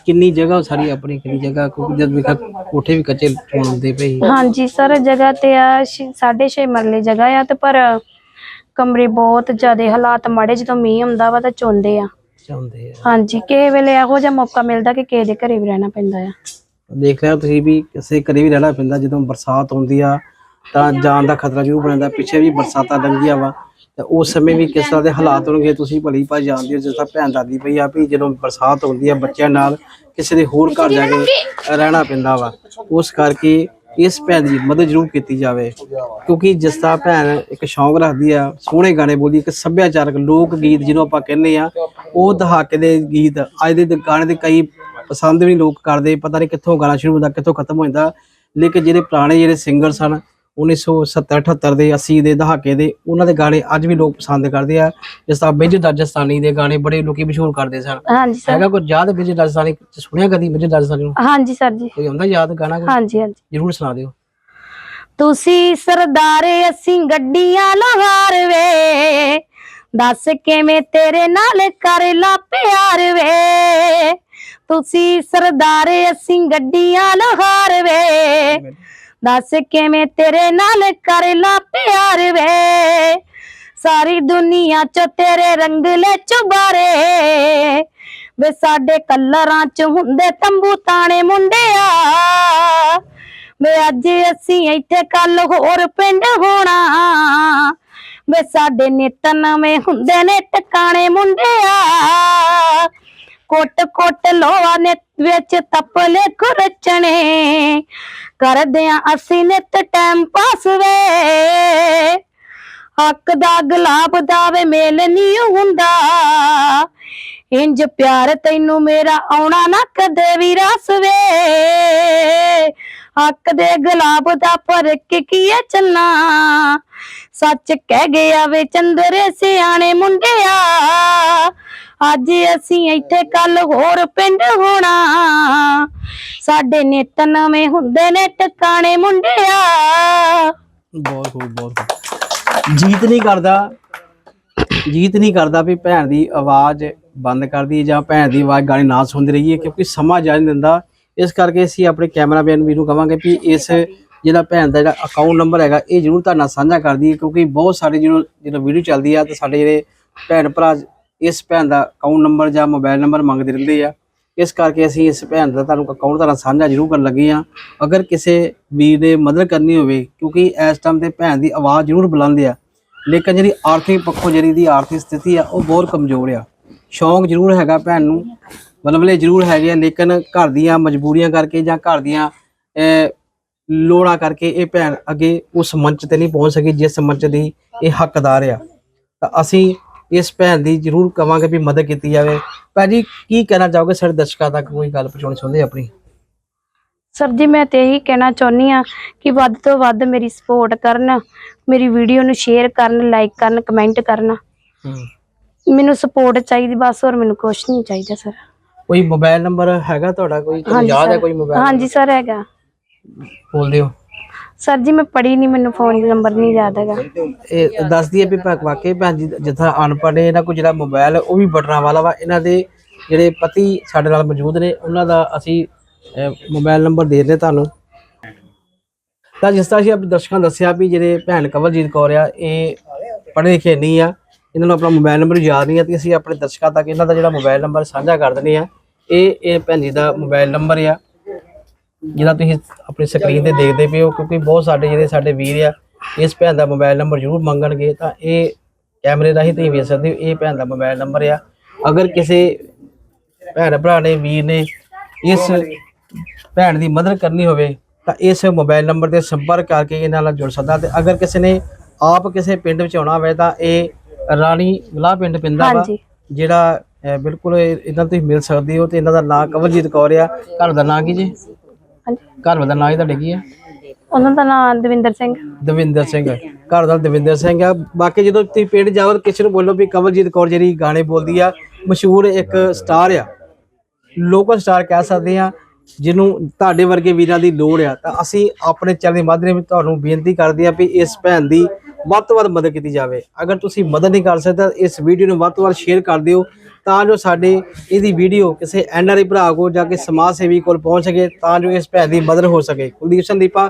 ਕਿੰਨੀ ਜਗ੍ਹਾ ਸਾਰੀ ਆਪਣੀ ਕਿੰਨੀ ਜਗ੍ਹਾ? ਕਿਉਂਕਿ ਜਦ ਵੇਖਾ ਕੋਠੇ ਵੀ ਕੱਚੇ ਹੁੰਦੇ ਪਏ ਸੀ। ਹਾਂਜੀ ਸਰ ਜਗ੍ਹਾ ਤੇ ਆ 6.5 ਮਰਲੇ ਜਗ੍ਹਾ ਆ ਤੇ ਪਰ ਕਮਰੇ ਬਹੁਤ ਜ਼ਿਆਦੇ ਹਾਲਾਤ ਮਾੜੇ ਜਦੋਂ ਮੀਂਹ ਆਉਂਦਾ ਵਾ ਤਾਂ ਚੋਂਦੇ ਆ। ਚਾਹੁੰਦੇ ਆ। ਹਾਂਜੀ ਕਿਸੇ ਵੇਲੇ ਇਹੋ ਜਿਹਾ ਮੌਕਾ ਮਿਲਦਾ ਕਿ ਕਿਸੇ ਦੇ ਘਰੇ ਵੀ ਰਹਿਣਾ ਪੈਂਦਾ ਆ। ਦੇਖ ਲਿਆ ਤੁਸੀਂ ਵੀ ਕਿਸੇ ਘਰੇ ਵੀ ਰਹਿਣਾ ਪੈਂਦਾ ਜਦੋਂ ਬਰਸਾਤ ਆਉਂਦੀ ਆ ਤਾਂ ਜਾਨ ਦਾ ਖਤਰਾ ਜ਼ਰੂਰ ਬਣਦਾ। ਪਿੱਛੇ ਵੀ ਬਰਸਾਤਾਂ ਲੰਘੀਆਂ ਵਾ ਤੇ ਉਸ ਸਮੇਂ ਵੀ ਕਿਸ ਤਰ੍ਹਾਂ ਦੇ ਹਾਲਾਤ ਹੋਣਗੇ ਤੁਸੀਂ ਭਲੀ ਭਾਈ ਜਾਣਦੇ ਹੋ ਜਿਸ ਤਰ੍ਹਾਂ ਭੈਣ ਦਾਦੀ ਪਈ ਆ ਵੀ ਜਦੋਂ ਬਰਸਾਤ ਹੁੰਦੀ ਆ ਬੱਚਿਆਂ ਨਾਲ ਕਿਸੇ ਦੇ ਹੋਰ ਘਰ ਜਾ ਕੇ ਰਹਿਣਾ ਪੈਂਦਾ ਵਾ। ਉਸ ਕਰਕੇ ਇਸ ਭੈਣ ਦੀ ਮਦਦ ਜ਼ਰੂਰ ਕੀਤੀ ਜਾਵੇ। ਕਿਉਂਕਿ ਜਿਸ ਤਰ੍ਹਾਂ ਭੈਣ ਇੱਕ ਸ਼ੌਂਕ ਰੱਖਦੀ ਆ, ਸੋਹਣੇ ਗਾਣੇ ਬੋਲਦੀ ਇੱਕ ਸੱਭਿਆਚਾਰਕ ਲੋਕ ਗੀਤ ਜਿਹਨੂੰ ਆਪਾਂ ਕਹਿੰਦੇ ਆ, ਉਹ ਦਹਾਕੇ ਦੇ ਗੀਤ, ਅੱਜ ਦੇ ਗਾਣੇ ਦੇ ਕਈ ਪਸੰਦ ਵੀ ਨਹੀਂ ਲੋਕ ਕਰਦੇ, ਪਤਾ ਨਹੀਂ ਕਿੱਥੋਂ ਗਾਣਾ ਸ਼ੁਰੂ ਹੁੰਦਾ, ਕਿੱਥੋਂ ਖਤਮ ਹੋ ਜਾਂਦਾ। ਲੇਕਿਨ ਜਿਹੜੇ ਪੁਰਾਣੇ ਜਿਹੜੇ ਸਿੰਗਰ ਸਨ 1970 78 ਦੇ 80 ਦੇ ਦਹਾਕੇ ਦੇ ਉਹਨਾਂ ਦੇ ਗਾਣੇ ਅੱਜ ਵੀ ਲੋਕ ਪਸੰਦ ਕਰਦੇ ਆ ਜਿਸ ਤਰ੍ਹਾਂ ਬਿਜ ਰਾਜਸਥਾਨੀ ਦੇ ਗਾਣੇ ਬੜੇ ਲੋਕੀ ਮਸ਼ਹੂਰ ਕਰਦੇ ਸਨ। ਹਾਂਜੀ ਸਰ। ਹੈਗਾ ਕੋਈ ਯਾਦ ਬਿਜ ਰਾਜਸਥਾਨੀ? ਸੁਣਿਆ ਕਦੀ ਬਿਜ ਰਾਜਸਥਾਨੀ ਨੂੰ? ਹਾਂਜੀ ਸਰ ਜੀ। ਕੋਈ ਆਉਂਦਾ ਯਾਦ ਗਾਣਾ ਕੋਈ? ਹਾਂਜੀ ਹਾਂਜੀ। ਜ਼ਰੂਰ ਸੁਣਾ ਦਿਓ। ਤੁਸੀਂ ਸਰਦਾਰੇ ਅਸੀਂ ਗੱਡੀਆਂ ਲਹਾਰ ਵੇ। ਦੱਸ ਕਿਵੇਂ ਤੇਰੇ ਨਾਲ ਕਰ ਲਾ ਪਿਆਰ ਵੇ। ਤੁਸੀਂ ਸਰਦਾਰੇ ਅਸੀਂ ਗੱਡੀਆਂ ਲਹਾਰ ਵੇ। ਦੱਸ ਕਿਵੇਂ ਤੇਰੇ ਨਾਲ ਕਰ ਲਾ ਪਿਆਰ ਵੇ? ਸਾਰੀ ਦੁਨੀਆ ਚ ਤੇਰੇ ਰੰਗਲੇ ਚੁਬਾਰੇ। ਵੇ ਸਾਡੇ ਕਲਰਾਂ ਚ ਹੁੰਦੇ ਤੰਬੂ ਤਾਣੇ ਮੁੰਡਿਆ। ਵੇ ਅੱਜ ਅਸੀਂ ਇੱਥੇ ਕੱਲ ਹੋਰ ਪਿੰਡ ਹੋਣਾ। ਵੇ ਸਾਡੇ ਨਿੱਤ ਨਵੇਂ ਹੁੰਦੇ ਨੇ ਟਿਕਾਣੇ ਮੁੰਡਿਆ। ਕੋਟ ਕੋਟ ਲੋਹਾ ਨੇ ਵਿੱਚ ਤਪਲੇ ਖੁਰਚਣੇ। ਕਰਦੇ ਆਂ ਅਸੀਂ ਨਿੱਤ ਟਾਈਮ ਪਾਸ ਵੇ। ਹੱਕ ਦਾ ਗੁਲਾਬ ਦਾ ਵੇ ਮੇਲ ਨਹੀਂ ਹੁੰਦਾ। ਇੰਜ ਪਿਆਰ ਤੈਨੂੰ ਮੇਰਾ ਆਉਣਾ ਨਾ ਕਦੇ ਵੀ ਰਸ ਵੇ। ਹੱਕ ਦੇ ਗੁਲਾਬ ਦਾ ਫ਼ਰਕ ਕੀ ਐ ਚੱਲਣਾ ਸੱਚ ਕਹਿ ਗਿਆ ਵੇ ਚੰਦਰ ਸਿਆਣੇ ਮੁੰਡਿਆ। ਅੱਜ ਅਸੀਂ ਇੱਥੇ ਕੱਲ ਹੋਰ ਪਿੰਡ ਹੋਣਾ। ਸਾਡੇ ਨਿੱਤ ਨਵੇਂ ਹੁੰਦੇ ਨੇ ਟਿਕਾਣੇ ਮੁੰਡਿਆ। ਬਹੁਤ ਖੂਬ ਬਹੁਤ ਖੂਬ। ਜੀਤ ਨਹੀਂ ਕਰਦਾ, ਜੀਤ ਨਹੀਂ ਕਰਦਾ ਵੀ ਭੈਣ ਦੀ ਆਵਾਜ਼ ਬੰਦ ਕਰਦੀ ਜਾਂ ਭੈਣ ਦੀ ਆਵਾਜ਼ ਗਾਣੇ ਨਾ ਸੁਣਦੀ ਰਹੀਏ, ਕਿਉਂਕਿ ਸਮਾਂ ਜਾ ਨਹੀਂ ਦਿੰਦਾ। ਇਸ ਕਰਕੇ ਅਸੀਂ ਆਪਣੇ ਕੈਮਰਾਮੈਨ ਵੀ ਨੂੰ ਕਵਾਂਗੇ ਵੀ ਇਸ ਜਿਹੜਾ ਭੈਣ ਦਾ ਜਿਹੜਾ ਅਕਾਊਂਟ ਨੰਬਰ ਹੈਗਾ, ਇਹ ਜਰੂਰ ਤੁਹਾਡੇ ਨਾਲ ਸਾਂਝਾ ਕਰ ਦਈਏ, ਕਿਉਂਕਿ ਬਹੁਤ ਸਾਰੇ ਜਦੋਂ ਜਦੋਂ ਵੀਡੀਓ ਚੱਲਦੀ ਆ ਤੇ ਸਾਡੇ ਜਿਹੜੇ ਭੈਣ ਭਰਾ ਇਸ ਭੈਣ ਦਾ ਅਕਾਊਂਟ ਨੰਬਰ ਜਾਂ ਮੋਬਾਈਲ ਨੰਬਰ ਮੰਗਦੇ ਰਹਿੰਦੇ ਆ। ਇਸ ਕਰਕੇ ਅਸੀਂ ਇਸ ਭੈਣ ਦਾ ਤੁਹਾਨੂੰ ਅਕਾਊਂਟ ਤੁਹਾਡਾ ਸਾਂਝਾ ਜ਼ਰੂਰ ਕਰਨ ਲੱਗੇ ਆ ਅਗਰ ਕਿਸੇ ਵੀਰ ਨੇ ਮਦਦ ਕਰਨੀ ਹੋਵੇ, ਕਿਉਂਕਿ ਇਸ ਟਾਈਮ ਤੇ ਭੈਣ ਦੀ ਆਵਾਜ਼ ਜ਼ਰੂਰ ਬੁਲੰਦ ਆ। ਲੇਕਿਨ ਜਿਹੜੀ ਆਰਥਿਕ ਪੱਖੋਂ ਜਿਹੜੀ ਦੀ ਆਰਥਿਕ ਸਥਿਤੀ ਆ, ਉਹ ਬਹੁਤ ਕਮਜ਼ੋਰ ਆ। ਸ਼ੌਂਕ ਜ਼ਰੂਰ ਹੈਗਾ ਭੈਣ ਨੂੰ ਬਲਬਲੇ ਜ਼ਰੂਰ ਹੈਗੇ ਆ, ਲੇਕਿਨ ਘਰ ਦੀਆਂ ਮਜਬੂਰੀਆਂ ਕਰਕੇ ਜਾਂ ਘਰ ਦੀਆਂ ਲੋੜਾਂ ਕਰਕੇ ਇਹ ਭੈਣ ਅੱਗੇ ਉਸ ਮੰਚ ਤੇ ਨਹੀਂ ਪਹੁੰਚ ਸਕੀ, ਜਿਸ ਮੰਚ ਦੀ ਇਹ ਹੱਕਦਾਰ ਆ। ਤਾਂ ਅਸੀਂ ਇਸ ਭੈਣ ਦੀ ਜ਼ਰੂਰ ਕਵਾਂਗੇ ਵੀ ਮਦਦ ਕੀਤੀ ਜਾਵੇ। ਭਾਜੀ ਕੀ ਕਹਿਣਾ ਚਾਹੋਗੇ ਸਾਡੇ ਦਰਸ਼ਕਾਂ ਤੱਕ? ਕੋਈ ਗੱਲ ਪਹੁੰਚਾਉਣੀ ਚਾਹੁੰਦੇ ਆਪਣੀ? ਸਰ ਜੀ ਮੈਂ ਤੇ ਇਹੀ ਕਹਿਣਾ ਚਾਹੁੰਦੀ ਆ ਕਿ ਵੱਧ ਤੋਂ ਵੱਧ ਮੇਰੀ ਸਪੋਰਟ ਕਰਨ ਮੇਰੀ ਵੀਡੀਓ ਨੂੰ ਸ਼ੇਅਰ ਕਰਨ ਲਾਈਕ ਕਰਨ ਕਮੈਂਟ ਕਰਨ। ਮੈਨੂੰ ਸਪੋਰਟ ਚਾਹੀਦੀ ਬਸ ਹੋਰ ਮੈਨੂੰ ਕੁਝ ਨਹੀਂ ਚਾਹੀਦਾ ਸਰ। ਕੋਈ ਮੋਬਾਈਲ ਨੰਬਰ ਹੈਗਾ ਤੁਹਾਡਾ? ਕੋਈ ਤੁਹਾਨੂੰ ਯਾਦ ਹੈ। ਕੋਈ ਮੋਬਾਈਲ ਹਾਂਜੀ ਸਰ ਹੈਗਾ। ਬੋਲ ਦਿਓ। ਸਰ ਜੀ ਮੈਂ ਪੜ੍ਹੀ ਨਹੀਂ ਮੈਨੂੰ ਫੋਨ ਨੰਬਰ ਨਹੀਂ ਯਾਦ ਹੈਗਾ। ਇਹ ਦੱਸਦੀ ਹੈ ਵੀ ਭਾ- ਵਾਕਈ ਭੈਣ ਜੀ ਜਿੱਥਾ ਅਨਪੜ੍ਹ ਨੇ ਇਹਨਾਂ ਕੋਲ ਜਿਹੜਾ ਮੋਬਾਈਲ ਹੈ ਉਹ ਵੀ ਬਟਨਾਂ ਵਾਲਾ ਵਾ। ਇਹਨਾਂ ਦੇ ਜਿਹੜੇ ਪਤੀ ਸਾਡੇ ਨਾਲ ਮੌਜੂਦ ਨੇ ਉਹਨਾਂ ਦਾ ਅਸੀਂ ਅਹ, ਮੋਬਾਈਲ ਨੰਬਰ ਦੇ ਦਿੰਦੇ ਤੁਹਾਨੂੰ। ਤਾਂ ਜਿਸ ਤਰ੍ਹਾਂ ਅਸੀਂ ਆਪਣੇ ਦਰਸ਼ਕਾਂ ਨੂੰ ਦੱਸਿਆ ਵੀ ਜਿਹੜੇ ਭੈਣ ਕਵਲਜੀਤ ਕੌਰ ਆ ਇਹ ਪੜ੍ਹੇ ਲਿਖੇ ਨਹੀਂ ਆ। ਇਹਨਾਂ ਨੂੰ ਆਪਣਾ ਮੋਬਾਈਲ ਨੰਬਰ ਯਾਦ ਨਹੀਂ ਆ ਤੇ ਅਸੀਂ ਆਪਣੇ ਦਰਸ਼ਕਾਂ ਤੱਕ ਇਹਨਾਂ ਦਾ ਜਿਹੜਾ ਮੋਬਾਈਲ ਨੰਬਰ ਸਾਂਝਾ ਕਰ ਦਿੰਦੇ ਆ। ਇਹ ਇਹ ਭੈਣ ਜੀ ਦਾ ਮੋਬਾਈਲ ਨੰਬਰ ਆ। ਜਿਹੜਾ ਤੁਸੀਂ ਆਪਣੀ ਸਕਰੀਨ ਤੇ ਦੇਖਦੇ ਪਏ ਹੋ ਕਿਉਂਕਿ ਬਹੁਤ ਸਾਡੇ ਜਿਹੜੇ ਸਾਡੇ ਵੀਰ ਆ ਇਸ ਭੈਣ ਦਾ ਮੋਬਾਈਲ ਨੰਬਰ ਜ਼ਰੂਰ ਮੰਗਣਗੇ ਤਾਂ ਇਹ ਕੈਮਰੇ ਰਾਹੀਂ ਤੁਸੀਂ ਵੇਖ ਸਕਦੇ ਹੋ ਇਹ ਭੈਣ ਦਾ ਮੋਬਾਈਲ ਨੰਬਰ ਆ। ਅਗਰ ਕਿਸੇ ਭੈਣ ਭਰਾ ਨੇ ਵੀਰ ਨੇ ਇਸ ਭੈਣ ਦੀ ਮਦਦ ਕਰਨੀ ਹੋਵੇ ਤਾਂ ਇਸ ਮੋਬਾਈਲ ਨੰਬਰ ਤੇ ਸੰਪਰਕ ਕਰਕੇ ਇਹਨਾਂ ਨਾਲ ਜੁੜ ਸਕਦਾ। ਤੇ ਅਗਰ ਕਿਸੇ ਨੇ ਆਪ ਕਿਸੇ ਪਿੰਡ ਵਿੱਚ ਆਉਣਾ ਹੋਵੇ ਤਾਂ ਇਹ ਰਾਣੀ ਗਲਾ ਪਿੰਡ ਪਿੰਦਾ ਵਾ ਜਿਹੜਾ ਬਿਲਕੁਲ ਇਹ- ਇਹਨਾਂ ਤੁਸੀਂ ਮਿਲ ਸਕਦੇ ਹੋ ਤੇ ਇਹਨਾਂ ਦਾ ਨਾਂ ਕਵਲਜੀਤ ਕੌਰ ਆ। ਘਰ ਦਾ ਨਾਂ ਕੀ ਜੀ? ਹਾਂਜੀ। ਘਰ ਦਾ ਨਾਂ ਹੀ ਤੁਹਾਡੇ ਕੀ ਆ ਉਹਨਾਂ ਦਾ ਨਾਮ ਦਵਿੰਦਰ ਸਿੰਘ। ਦਵਿੰਦਰ ਸਿੰਘ। ਘਰ ਦਾ ਦਵਿੰਦਰ ਸਿੰਘ ਆ। ਬਾਕੀ ਜਦੋਂ ਤੁਸੀਂ ਪਿੰਡ ਜਾਓ ਤਾਂ ਕਿਸੇ ਨੂੰ ਬੋਲੋ ਵੀ ਕਵਲਜੀਤ ਕੌਰ ਜਿਹੜੀ ਗਾਣੇ ਬੋਲਦੀ ਆ ਮਸ਼ਹੂਰ ਇੱਕ ਸਟਾਰ ਆ। ਲੋਕਲ ਸਟਾਰ ਕਹਿ ਸਕਦੇ ਆ ਜਿਹਨੂੰ ਤੁਹਾਡੇ ਵਰਗੇ ਵੀਰਾਂ ਦੀ ਲੋੜ ਆ। ਤਾਂ ਅਸੀਂ ਆਪਣੇ ਚੈਨਲ ਦੇ ਮਾਧਿਅਮ ਵਿੱਚ ਤੁਹਾਨੂੰ ਬੇਨਤੀ ਕਰਦੇ ਆ ਵੀ ਇਸ ਭੈਣ ਦੀ ਵੱਧ ਤੋਂ ਵੱਧ ਮਦਦ ਕੀਤੀ ਜਾਵੇ। ਅਗਰ ਤੁਸੀਂ ਮਦਦ ਨਹੀਂ ਕਰ ਸਕਦੇ ਇਸ ਵੀਡੀਓ ਨੂੰ ਵੱਧ ਤੋਂ ਵੱਧ ਸ਼ੇਅਰ ਕਰ ਦਿਓ। ਤਾਂ ਜੋ ਸਾਡੇ ਇਹਦੀ ਵੀਡੀਓ ਕਿਸੇ ਐਨਆਰਆਈ ਭਰਾ ਕੋਲ ਜਾਂ ਕਿਸੇ ਸਮਾਜ ਸੇਵੀ ਕੋਲ ਪਹੁੰਚ ਸਕੇ, ਤਾਂ ਜੋ ਇਸ ਭੈਣ ਦੀ ਮਦਦ ਹੋ ਸਕੇ। ਕੁਲਦੀਪ ਸਿੰਘ ਦੀਪਾ